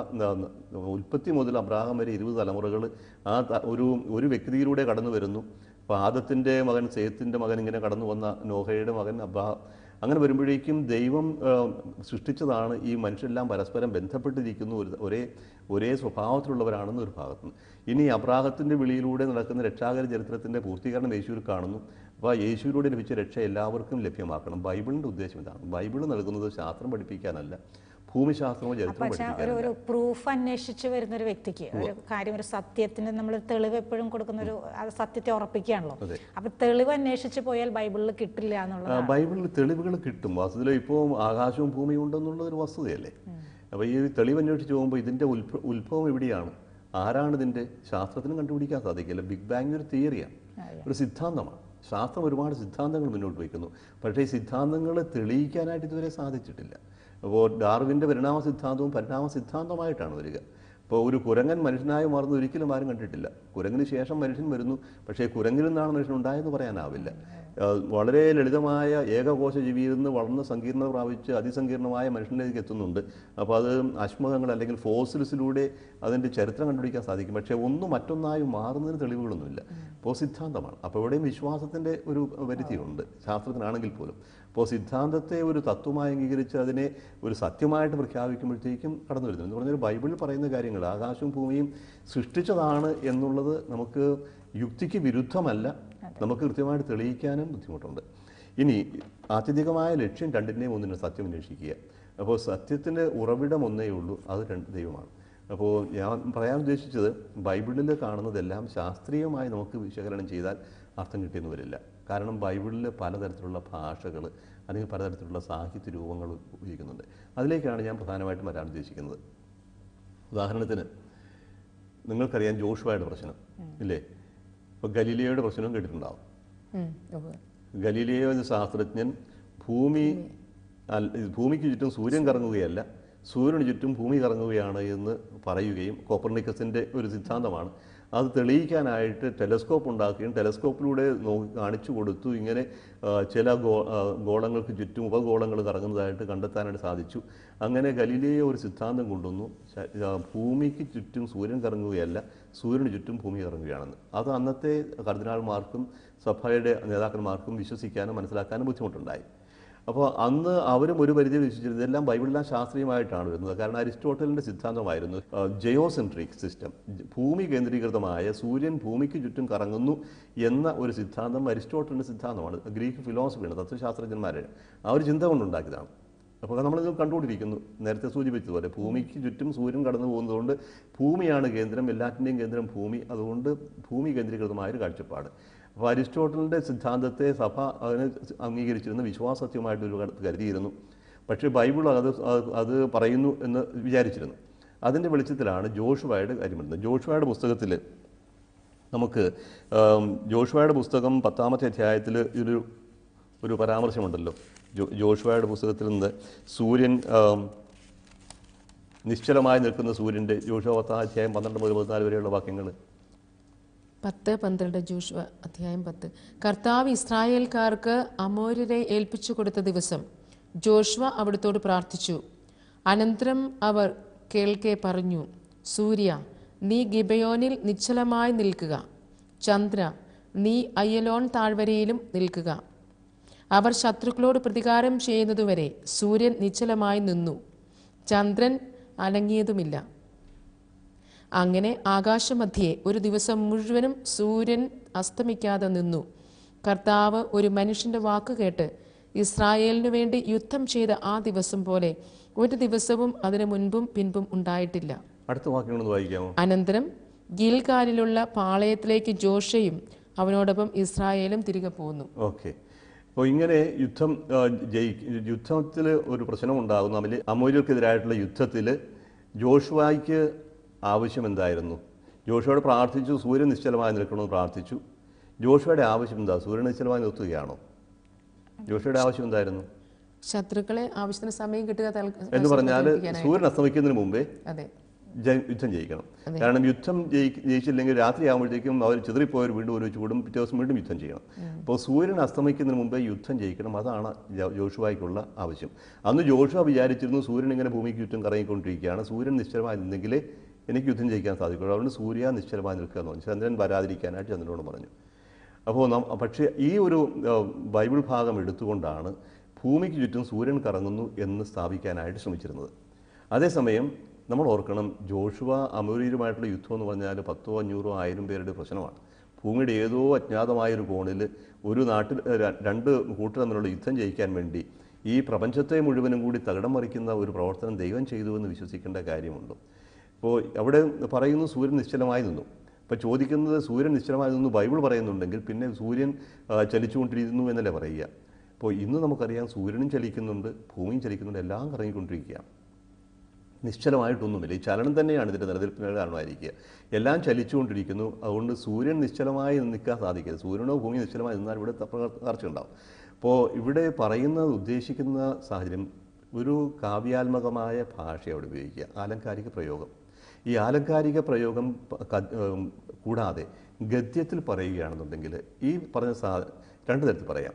ഉൽപ്പത്തി മുതൽ അബ്രാഹം വരെ ഇരുപത് തലമുറകൾ ആ ഒരു ഒരു വ്യക്തിയിലൂടെ കടന്നു വരുന്നു. അപ്പോൾ ആദത്തിന്റെ മകൻ സേത്തിന്റെ മകൻ ഇങ്ങനെ കടന്നു വന്ന നോഹയുടെ മകൻ അബ്ബാ അങ്ങനെ വരുമ്പോഴേക്കും ദൈവം സൃഷ്ടിച്ചതാണ് ഈ മനുഷ്യരെല്ലാം പരസ്പരം ബന്ധപ്പെട്ടിരിക്കുന്നു ഒരു ഒരേ ഒരേ സ്വഭാവത്തിലുള്ളവരാണെന്ന് ഒരു ഭാഗത്ത് ഇനി അബ്രാഹത്തിന്റെ വിളിയിലൂടെ നടക്കുന്ന രക്ഷാകര ചരിത്രത്തിന്റെ പൂർത്തീകരണം യേശുവിൽ കാണുന്നു. അപ്പോൾ യേശുവിലൂടെ ലഭിച്ച രക്ഷ എല്ലാവർക്കും ലഭ്യമാക്കണം. ബൈബിളിന്റെ ഉദ്ദേശം ഇതാണ്. ബൈബിൾ നൽകുന്നത് ശാസ്ത്രം പഠിപ്പിക്കാനല്ല. ഭൂമിശാസ്ത്രമോ ചരിത്രമോ ഒരു ഒരു പ്രൂഫ് അന്വേഷിച്ച് വരുന്ന ഒരു വ്യക്തിക്ക് ഒരു കാര്യം ഒരു സത്യത്തിന് നമ്മൾ തെളിവ് എപ്പോഴും കൊടുക്കുന്ന ഒരു സത്യത്തെ ഉറപ്പിക്കുകയാണല്ലോ. അപ്പൊ തെളിവ് അന്വേഷിച്ച് പോയാൽ ബൈബിളിൽ കിട്ടില്ല എന്നുള്ളത് ബൈബിളിൽ തെളിവുകൾ കിട്ടും. വാസ്തുവിൽ ഇപ്പോൾ ആകാശവും ഭൂമിയും ഉണ്ടെന്നുള്ള ഒരു വസ്തുതയല്ലേ. അപ്പോൾ ഈ തെളിവ് അന്വേഷിച്ച് പോകുമ്പോൾ ഇതിന്റെ ഉത്ഭ ഉത്ഭവം എവിടെയാണ്? ആരാണ് ഇതിന്റെ? ശാസ്ത്രത്തിനും കണ്ടുപിടിക്കാൻ സാധിക്കില്ല. ബിഗ് ബാങ് ഒരു തിയറിയാണ് ഒരു സിദ്ധാന്തമാണ്. ശാസ്ത്രം ഒരുപാട് സിദ്ധാന്തങ്ങൾ മുന്നോട്ട് വയ്ക്കുന്നു. പക്ഷേ ഈ സിദ്ധാന്തങ്ങൾ തെളിയിക്കാനായിട്ട് ഇതുവരെ സാധിച്ചിട്ടില്ല. അപ്പോൾ ഡാർവിന്റെ പരിണാമ സിദ്ധാന്തവും പരിണാമ സിദ്ധാന്തമായിട്ടാണ് വരിക. ഇപ്പോൾ ഒരു കുരങ്ങൻ മനുഷ്യനായി മാറുന്ന ഒരിക്കലും ആരും കണ്ടിട്ടില്ല. കുരങ്ങിന് ശേഷം മനുഷ്യൻ വരുന്നു. പക്ഷേ കുരങ്ങിൽ നിന്നാണ് മനുഷ്യൻ ഉണ്ടായെന്ന് പറയാനാവില്ല. വളരെ ലളിതമായ ഏകകോശ ജീവിയിൽ നിന്ന് വളർന്ന് സങ്കീർണത പ്രാപിച്ച് അതിസങ്കീർണമായ മനുഷ്യനിലേക്ക് എത്തുന്നുണ്ട്. അപ്പോൾ അത് അശ്മകങ്ങൾ അല്ലെങ്കിൽ ഫോസിൽസിലൂടെ അതിന്റെ ചരിത്രം കണ്ടുപിടിക്കാൻ സാധിക്കും. പക്ഷേ ഒന്ന് മറ്റൊന്നായി മാറുന്നതിന് തെളിവുകളൊന്നുമില്ല. അപ്പോൾ സിദ്ധാന്തമാണ്. അപ്പോൾ ഇവിടെയും വിശ്വാസത്തിന്റെ ഒരു പരിധിയുണ്ട്. ശാസ്ത്രത്തിനാണെങ്കിൽ പോലും. അപ്പോൾ സിദ്ധാന്തത്തെ ഒരു തത്വമായി അംഗീകരിച്ച് അതിനെ ഒരു സത്യമായിട്ട് പ്രഖ്യാപിക്കുമ്പോഴത്തേക്കും കടന്നു വരുന്നു എന്ന് പറഞ്ഞാൽ ബൈബിളിൽ പറയുന്ന കാര്യങ്ങൾ ആകാശവും ഭൂമിയും സൃഷ്ടിച്ചതാണ് എന്നുള്ളത് നമുക്ക് യുക്തിക്ക് വിരുദ്ധമല്ല. നമുക്ക് കൃത്യമായിട്ട് തെളിയിക്കാനും ബുദ്ധിമുട്ടുണ്ട്. ഇനി ആത്യന്തികമായ ലക്ഷ്യം രണ്ടിന്റെയും ഒന്നിനും സത്യം അന്വേഷിക്കുക. അപ്പോൾ സത്യത്തിന്റെ ഉറവിടം ഒന്നേ ഉള്ളൂ അത് രണ്ട് ദൈവമാണ്. അപ്പോൾ ഞാൻ പറയാൻ ഉദ്ദേശിച്ചത് ബൈബിളിൽ കാണുന്നതെല്ലാം ശാസ്ത്രീയമായി നമുക്ക് വിശകലനം ചെയ്താൽ അർത്ഥം കിട്ടിയെന്ന് വരില്ല. കാരണം ബൈബിളിൽ പലതരത്തിലുള്ള ഭാഷകൾ അല്ലെങ്കിൽ പലതരത്തിലുള്ള സാഹിത്യ രൂപങ്ങൾ ഉപയോഗിക്കുന്നുണ്ട്. അതിലേക്കാണ് ഞാൻ പ്രധാനമായിട്ടും വരാൻ ഉദ്ദേശിക്കുന്നത്. ഉദാഹരണത്തിന് നിങ്ങൾക്കറിയാം ജോഷുവായുടെ പ്രശ്നം ഇല്ലേ? ഇപ്പോൾ ഗലീലയുടെ പ്രശ്നവും കേട്ടിട്ടുണ്ടാവും. ഗലീലിയോ എന്ന ശാസ്ത്രജ്ഞൻ ഭൂമി ഭൂമിക്ക് ചുറ്റും സൂര്യൻ കറങ്ങുകയല്ല സൂര്യന് ചുറ്റും ഭൂമി കറങ്ങുകയാണ് എന്ന് പറയുകയും കോപ്പർണിക്കസിന്റെ ഒരു സിദ്ധാന്തമാണ് അത് തെളിയിക്കാനായിട്ട് ടെലസ്കോപ്പ് ഉണ്ടാക്കുകയും ടെലസ്കോപ്പിലൂടെ നോക്കി കാണിച്ചു കൊടുത്തു. ഇങ്ങനെ ചില ഗോ ഗോളങ്ങൾക്ക് ചുറ്റും ഉപഗോളങ്ങൾ കറങ്ങുന്നതായിട്ട് കണ്ടെത്താനായിട്ട് സാധിച്ചു. അങ്ങനെ ഗലീലിയോ ഒരു സിദ്ധാന്തം കൊണ്ടുവന്നു. ഭൂമിക്ക് ചുറ്റും സൂര്യൻ കറങ്ങുകയല്ല സൂര്യന് ചുറ്റും ഭൂമി കറങ്ങുകയാണെന്ന്. അത് അന്നത്തെ കർദിനാൾമാർക്കും സഭയുടെ നേതാക്കന്മാർക്കും വിശ്വസിക്കാനും മനസ്സിലാക്കാനും ബുദ്ധിമുട്ടുണ്ടായി. അപ്പോൾ അന്ന് അവരും ഒരു പരിധി വിശ്വസിച്ചിരുന്നത് ഇതെല്ലാം ബൈബിളെല്ലാം ശാസ്ത്രീയമായിട്ടാണ് വരുന്നത്. കാരണം അരിസ്റ്റോട്ടലിന്റെ സിദ്ധാന്തമായിരുന്നു ജയോസെൻട്രിക് സിസ്റ്റം. ഭൂമി കേന്ദ്രീകൃതമായ സൂര്യൻ ഭൂമിക്ക് ചുറ്റും കറങ്ങുന്നു എന്ന ഒരു സിദ്ധാന്തം അരിസ്റ്റോട്ടലിന്റെ സിദ്ധാന്തമാണ്. ഗ്രീക്ക് ഫിലോസഫിയാണ് തത്വശാസ്ത്രജ്ഞന്മാരെ ആ ഒരു ചിന്ത കൊണ്ടുണ്ടാക്കിയതാണ്. അപ്പോൾ നമ്മളിത് കണ്ടുകൊണ്ടിരിക്കുന്നു. നേരത്തെ സൂചിപ്പിച്ചതുപോലെ ഭൂമിക്ക് ചുറ്റും സൂര്യൻ കടന്നു പോകുന്നതുകൊണ്ട് ഭൂമിയാണ് കേന്ദ്രം എല്ലാറ്റിന്റെയും കേന്ദ്രം ഭൂമി. അതുകൊണ്ട് ഭൂമി കേന്ദ്രീകൃതമായൊരു കാഴ്ചപ്പാട്. അപ്പോൾ അരിസ്റ്റോട്ടലിന്റെ സിദ്ധാന്തത്തെ സഭ അതിനെ അംഗീകരിച്ചിരുന്ന വിശ്വാസത്യമായിട്ട് ഒരു കരുതിയിരുന്നു. പക്ഷേ ബൈബിൾ അത് അത് പറയുന്നു എന്ന് വിചാരിച്ചിരുന്നു. അതിന്റെ വെളിച്ചത്തിലാണ് ജോഷുവായുടെ കാര്യം വരുന്നത്. ജോഷുവായുടെ പുസ്തകത്തിൽ നമുക്ക് ജോഷുവയുടെ പുസ്തകം പത്താമത്തെ അധ്യായത്തിൽ ഒരു ഒരു പരാമർശമുണ്ടല്ലോ. ജോ ജോഷുവായുടെ പുസ്തകത്തിൽ നിന്ന് സൂര്യൻ നിശ്ചലമായി നിൽക്കുന്ന സൂര്യന്റെ ജോഷുവ പത്താം അധ്യായം പന്ത്രണ്ട് മുതൽ പതിനാല് വരെയുള്ള വാക്യങ്ങൾ പത്ത് പന്ത്രണ്ട് ജോഷുവ അധ്യായം പത്ത്. കർത്താവ് ഇസ്രായേൽക്കാർക്ക് അമോര്യരെ ഏൽപ്പിച്ചു കൊടുത്ത ദിവസം ജോഷുവ അവിടുത്തോട് പ്രാർത്ഥിച്ചു. അനന്തരം അവർ കേൾക്കെ പറഞ്ഞു സൂര്യ നീ ഗിബയോനിൽ നിശ്ചലമായി നിൽക്കുക. ചന്ദ്ര നീ അയ്യലോൺ താഴ്വരയിലും നിൽക്കുക. അവർ ശത്രുക്കളോട് പ്രതികാരം ചെയ്യുന്നതുവരെ സൂര്യൻ നിശ്ചലമായി നിന്നു. ചന്ദ്രൻ അനങ്ങിയതുമില്ല. അങ്ങനെ ആകാശമധ്യേ ഒരു ദിവസം മുഴുവനും സൂര്യൻ അസ്തമിക്കാതെ നിന്നു. കർത്താവ് ഒരു മനുഷ്യന്റെ വാക്ക് കേട്ട് ഇസ്രായേലിനു വേണ്ടി യുദ്ധം ചെയ്ത ആ ദിവസം പോലെ ഒരു ദിവസവും അതിനു മുൻപും പിൻപും ഉണ്ടായിട്ടില്ല. അടുത്ത വാക്യങ്ങളൊന്ന് വായിക്കാമോ? അനന്തരം ഗിൽഗാലിലുള്ള പാളയത്തിലേക്ക് ജോഷയും അവനോടൊപ്പം ഇസ്രായേലും തിരികെ പോകുന്നു ഓക്കെ. അപ്പോൾ ഇങ്ങനെ യുദ്ധം ജയി യുദ്ധത്തിൽ ഒരു പ്രശ്നം ഉണ്ടാകുന്നു അതിൽ അമൂര്യർക്കെതിരായിട്ടുള്ള യുദ്ധത്തിൽ ജോഷുവായ്ക്ക് ആവശ്യം എന്തായിരുന്നു ജോഷുവയോട് പ്രാർത്ഥിച്ചു സൂര്യൻ നിശ്ചലമായി നിൽക്കണമെന്ന് പ്രാർത്ഥിച്ചു. ജോഷുവയുടെ ആവശ്യം എന്താ? സൂര്യൻ നിശ്ചലമായി നിർത്തുകയാണോ ജോഷുവയുടെ ആവശ്യം എന്തായിരുന്നു? ശത്രുക്കളെ ആവശ്യത്തിന് സമയം കിട്ടുക എന്ന് പറഞ്ഞാൽ സൂര്യൻ അസ്തമിക്കുന്നതിന് മുമ്പേ യുദ്ധം ജയിക്കണം. കാരണം യുദ്ധം ജയി- ജയിച്ചില്ലെങ്കിൽ രാത്രി ആകുമ്പോഴത്തേക്കും അവർ ചിതറിപ്പോയവർ വീണ്ടും ഒരു ചൂടും പിറ്റേ ദിവസം വീണ്ടും യുദ്ധം ചെയ്യണം. അപ്പോൾ സൂര്യൻ അസ്തമിക്കുന്നതിന് മുമ്പേ യുദ്ധം ജയിക്കണം. അതാണ് ജോഷുവായിക്കുള്ള ആവശ്യം. അന്ന് ജോഷുവ വിചാരിച്ചിരുന്നു സൂര്യൻ ഇങ്ങനെ ഭൂമിക്ക് ചുറ്റും കറങ്ങിക്കൊണ്ടിരിക്കുകയാണ്. സൂര്യൻ നിശ്ചലമായി നിന്നെങ്കിലേ എനിക്ക് യുദ്ധം ജയിക്കാൻ സാധിക്കുള്ളൂ. അതുകൊണ്ട് സൂര്യ നിശ്ചലമായി നിൽക്കുക എന്ന് പറഞ്ഞു. ചന്ദ്രൻ വരാതിരിക്കാനായിട്ട് ചന്ദ്രനോട് പറഞ്ഞു. അപ്പോൾ നാം പക്ഷേ ഈ ഒരു ബൈബിൾ ഭാഗം എടുത്തുകൊണ്ടാണ് ഭൂമിക്ക് ചുറ്റും സൂര്യൻ കറങ്ങുന്നു എന്ന് സ്ഥാപിക്കാനായിട്ട് ശ്രമിച്ചിരുന്നത്. അതേസമയം നമ്മൾ ഓർക്കണം ജോഷുവ അമൂര്യരുമായിട്ടുള്ള യുദ്ധം എന്ന് പറഞ്ഞാൽ പത്തോ അഞ്ഞൂറോ ആയിരം പേരുടെ പ്രശ്നമാണ്. ഭൂമിയുടെ ഏതോ അജ്ഞാതമായൊരു കോണിൽ ഒരു നാട്ടിൽ രണ്ട് കൂട്ടർ തമ്മിലുള്ള യുദ്ധം ജയിക്കാൻ വേണ്ടി ഈ പ്രപഞ്ചത്തെ മുഴുവനും കൂടി തകിടം മറിക്കുന്ന ഒരു പ്രവർത്തനം ദൈവം ചെയ്തു എന്ന് വിശ്വസിക്കേണ്ട കാര്യമുണ്ട്. അപ്പോൾ അവിടെ പറയുന്നു സൂര്യൻ നിശ്ചലമായി നിന്നു. അപ്പോൾ ചോദിക്കുന്നത് സൂര്യൻ നിശ്ചലമായി നിന്നു ബൈബിൾ പറയുന്നുണ്ടെങ്കിൽ പിന്നെ സൂര്യൻ ചലിച്ചുകൊണ്ടിരുന്നു എന്നല്ലേ പറയുക? അപ്പോൾ ഇന്ന് നമുക്കറിയാം സൂര്യനും ചലിക്കുന്നുണ്ട് ഭൂമിയും ചലിക്കുന്നുണ്ട് എല്ലാം കറങ്ങിക്കൊണ്ടിരിക്കുകയാണ് നിശ്ചലമായിട്ടൊന്നുമില്ല. ഈ ചലനം തന്നെയാണ് ഇതിന്റെ നിലനിൽപ്പിന് കാരണമായിരിക്കുക. എല്ലാം ചലിച്ചുകൊണ്ടിരിക്കുന്നു. അതുകൊണ്ട് സൂര്യൻ നിശ്ചലമായി നിൽക്കാൻ സാധിക്കില്ല സൂര്യനോ ഭൂമി നിശ്ചലമായി നിന്നാൽ ഇവിടെ തകർച്ച ഉണ്ടാവും. അപ്പോൾ ഇവിടെ പറയുന്നത് ഉദ്ദേശിക്കുന്ന സാഹചര്യം ഒരു കാവ്യാത്മകമായ ഭാഷ അവിടെ ഉപയോഗിക്കുക. ആലങ്കാരിക പ്രയോഗം. ഈ ആലങ്കാരിക പ്രയോഗം കൂടാതെ ഗദ്യത്തിൽ പറയുകയാണെന്നുണ്ടെങ്കിൽ ഈ പറഞ്ഞ സാ രണ്ട് തരത്തിൽ പറയാം.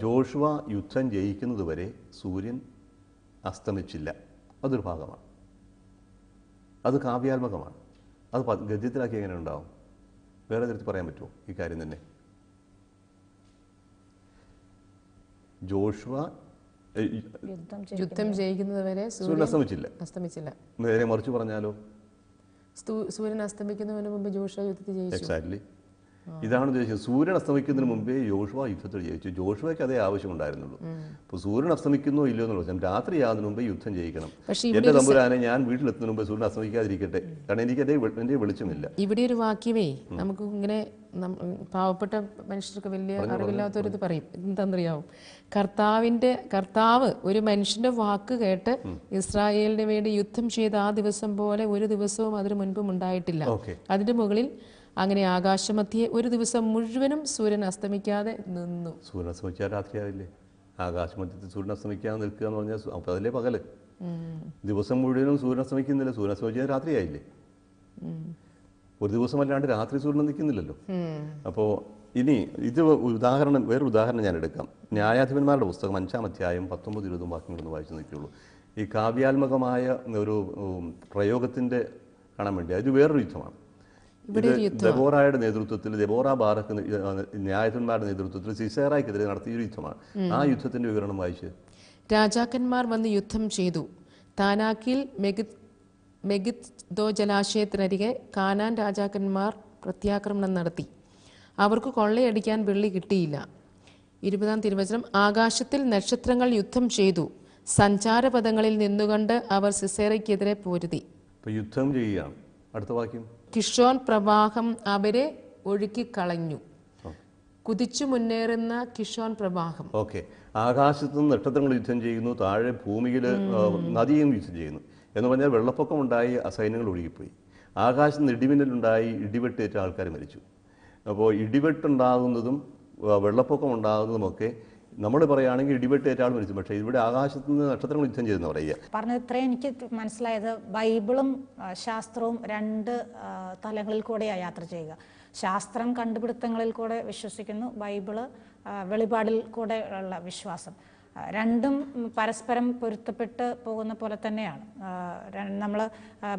ജോഷുവ യുദ്ധം ജയിക്കുന്നതുവരെ സൂര്യൻ അസ്തമിച്ചില്ല. അതൊരു ഭാഗമാണ്. അത് കാവ്യാത്മകമാണ്. അത് ഗദ്യത്തിലാക്കി എങ്ങനെ ഉണ്ടാവും? വേറെ തരത്തിൽ പറയാൻ പറ്റുമോ ഈ കാര്യം തന്നെ? ജോഷുവ യുദ്ധം ജയിക്കുന്നത് വരെ സൂര്യൻ അസ്തമിച്ചില്ല. അസ്തമിച്ചില്ല. നേരെ മറിച്ച് പറഞ്ഞാലോ? സൂര്യൻ അസ്തമിക്കുന്നതിന് മുമ്പ് ജോഷ യുദ്ധത്തിൽ ജയിച്ചു. എക്സാക്ട്ലി ഇതാണ് ഉദ്ദേശിച്ചത്. സൂര്യൻ അസ്തമിക്കുന്നതിന് മുമ്പേ ജോഷുവ യുദ്ധത്തിൽ ജയിച്ചു. ജോഷുവയ്ക്ക് അതേ ആവശ്യമുണ്ടായിരുന്നുള്ളൂ അപ്പോൾ സൂര്യൻ അസ്തമിക്കുന്നോ ഇല്ലയോ എന്നുള്ളത് രാത്രി ആകുന്നതിന് മുമ്പേ യുദ്ധം ജയിക്കണം. എന്റെ തമ്പുരാനെ ഞാൻ വീട്ടിലെത്തുന്നതിന് മുമ്പേ സൂര്യൻ അസ്തമിക്കാതിരിക്കട്ടെ. കാരണം എനിക്ക് അതേ എന്റെ വെളിച്ചമില്ല. ഇവിടെ ഒരു വാക്യമേ നമുക്ക് ഇങ്ങനെ പാവപ്പെട്ട മനുഷ്യർക്ക് വലിയ അറിവില്ലാത്തൊരിത് പറയും. എന്താണെന്നറിയാവും കർത്താവിന്റെ കർത്താവ് ഒരു മനുഷ്യന്റെ വാക്ക് കേട്ട് ഇസ്രായേലിന് വേണ്ടി യുദ്ധം ചെയ്ത ആ ദിവസം പോലെ ഒരു ദിവസവും അതിനു മുൻപും ഉണ്ടായിട്ടില്ല. അതിന്റെ മുകളിൽ അങ്ങനെ ആകാശമധ്യേ ഒരു ദിവസം മുഴുവനും സൂര്യൻ അസ്തമിക്കാതെ നിന്നു. സൂര്യൻ അസ്തമിച്ചാൽ രാത്രിയാവില്ലേ? ആകാശമധ്യത്തിൽ സൂര്യൻ അസ്തമിക്കാതെ നിൽക്കുക എന്ന് പറഞ്ഞാൽ അപ്പൊ അതല്ലേ അതിലെ പകൽ ദിവസം മുഴുവനും സൂര്യൻ അസ്തമിക്കുന്നില്ല. സൂര്യൻ അസ്തമിച്ചാൽ രാത്രിയായില്ലേ? ഒരു ദിവസം അല്ലാണ്ട് രാത്രി സൂര്യൻ നിൽക്കുന്നില്ലല്ലോ. അപ്പോൾ ഇനി ഇത് ഉദാഹരണം വേറൊരു ഉദാഹരണം ഞാൻ എടുക്കാം. ന്യായാധിപന്മാരുടെ പുസ്തകം അഞ്ചാം അധ്യായം പത്തൊമ്പത് ഇരുപതും വാക്യങ്ങളൊന്ന് വായിച്ചു നിൽക്കുള്ളൂ ഈ കാവ്യാത്മകമായ ഒരു പ്രയോഗത്തിന്റെ പ്രയോഗത്തിന്റെ കാണാൻ വേണ്ടി. അത് വേറൊരു യുദ്ധമാണ്. ദബോറായുടെ നേതൃത്വത്തിൽ ദബോറ ബാറക്ക് ന്യായാധിപന്മാരുടെ നേതൃത്വത്തിൽ സിസേറായ്ക്കെതിരെ നടത്തിയ ഒരു യുദ്ധമാണ്. ആ യുദ്ധത്തിന്റെ വിവരണം വായിച്ച്. രാജാക്കന്മാർ വന്ന് യുദ്ധം ചെയ്തു. താനാക്കിൽ മെഗിത് മെഗിദ്ദോ ജലാശയത്തിനരികെ കാനാൻ രാജാക്കന്മാർ പ്രത്യാക്രമണം നടത്തി. അവർക്ക് കൊള്ളയടിക്കാൻ വെള്ളി കിട്ടിയില്ല. ഇരുപതാം തിരുവചനം ആകാശത്തിൽ നക്ഷത്രങ്ങൾ യുദ്ധം ചെയ്തു. സഞ്ചാരപഥങ്ങളിൽ നിന്നുകൊണ്ട് അവർ സിസേറയ്ക്കെതിരെ പോരുതി. യുദ്ധം ചെയ്യുകയാണ്. അടുത്ത വാക്യം. കിഷോൻ പ്രവാഹം അവരെ ഒഴുക്കിക്കളഞ്ഞു. കുതിച്ചു മുന്നേറുന്ന കിഷോൻ പ്രവാഹം. ഓക്കെ. ആകാശത്ത് നിന്ന് നക്ഷത്രങ്ങൾ യുദ്ധം ചെയ്യുന്നു. താഴെ ഭൂമിയിൽ നദിയും യുദ്ധം ചെയ്യുന്നു. എന്ന് പറഞ്ഞാൽ വെള്ളപ്പൊക്കം ഉണ്ടായി സൈന്യങ്ങൾ ഒഴുകിപ്പോയി. ആകാശത്ത് നിന്ന് ഇടിമിന്നലുണ്ടായി ഇടിവെട്ടേറ്റ ആൾക്കാർ മരിച്ചു. അപ്പോൾ ഇടിവെട്ടുണ്ടാകുന്നതും വെള്ളപ്പൊക്കം ഉണ്ടാകുന്നതുമൊക്കെ നമ്മൾ പറയുകയാണെങ്കിൽ ഇടിവെട്ടേറ്റ ആൾ മരിച്ചു. പക്ഷേ ഇവിടെ ആകാശത്ത് നിന്ന് നക്ഷത്രങ്ങൾ യുദ്ധം ചെയ്തെന്ന് പറയുക. പറഞ്ഞത് ഇത്രയും എനിക്ക് മനസ്സിലായത് ബൈബിളും ശാസ്ത്രവും രണ്ട് തലങ്ങളിൽ കൂടെയാണ് യാത്ര ചെയ്യുക. ശാസ്ത്രം കണ്ടുപിടുത്തങ്ങളിൽ കൂടെ വിശ്വസിക്കുന്നു ബൈബിൾ വെളിപാടിൽ കൂടെ ഉള്ള വിശ്വാസം. രണ്ടും പരസ്പരം പൊരുത്തപ്പെട്ട് പോകുന്ന പോലെ തന്നെയാണ്. നമ്മൾ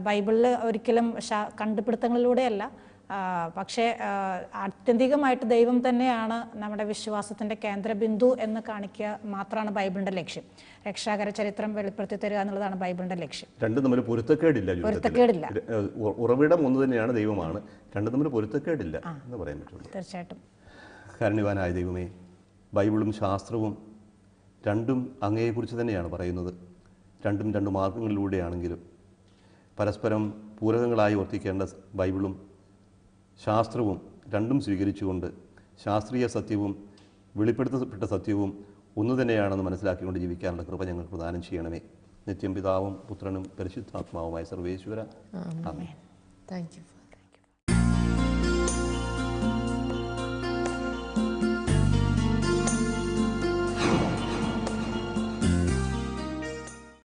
ബൈബിളിൽ ഒരിക്കലും കണ്ടുപിടുത്തങ്ങളിലൂടെയല്ല പക്ഷേ ആത്യന്തികമായിട്ട് ദൈവം തന്നെയാണ് നമ്മുടെ വിശ്വാസത്തിന്റെ കേന്ദ്രബിന്ദു എന്ന് കാണിക്കുക മാത്രമാണ് ബൈബിളിന്റെ ലക്ഷ്യം. രക്ഷാകര ചരിത്രം വെളിപ്പെടുത്തി തരിക എന്നുള്ളതാണ് ബൈബിളിന്റെ ലക്ഷ്യം. രണ്ടും തമ്മിൽ പൊരുത്തക്കേടില്ല പൊരുത്തക്കേടില്ല. ഉറവിടം ഒന്ന് തന്നെയാണ് ദൈവമാണ്. രണ്ടും തമ്മിൽ പൊരുത്തക്കേടില്ല എന്ന് പറയാൻ പറ്റുള്ളൂ. തീർച്ചയായിട്ടും. കാരുണ്യവാനായ ദൈവമേ ബൈബിളും ശാസ്ത്രവും രണ്ടും അങ്ങയെക്കുറിച്ച് തന്നെയാണ് പറയുന്നത്. രണ്ടും രണ്ട് മാർഗങ്ങളിലൂടെയാണെങ്കിലും പരസ്പരം പൂരകങ്ങളായി വർത്തിക്കേണ്ട ബൈബിളും ശാസ്ത്രവും രണ്ടും സ്വീകരിച്ചുകൊണ്ട് ശാസ്ത്രീയ സത്യവും വെളിപ്പെടുത്തപ്പെട്ട സത്യവും ഒന്നു തന്നെയാണെന്ന് മനസ്സിലാക്കിക്കൊണ്ട് ജീവിക്കാനുള്ള കൃപ ഞങ്ങൾ പ്രദാനം ചെയ്യണമേ. നിത്യം പിതാവും പുത്രനും പരിശുദ്ധാത്മാവുമായ സർവേശ്വര. Thank you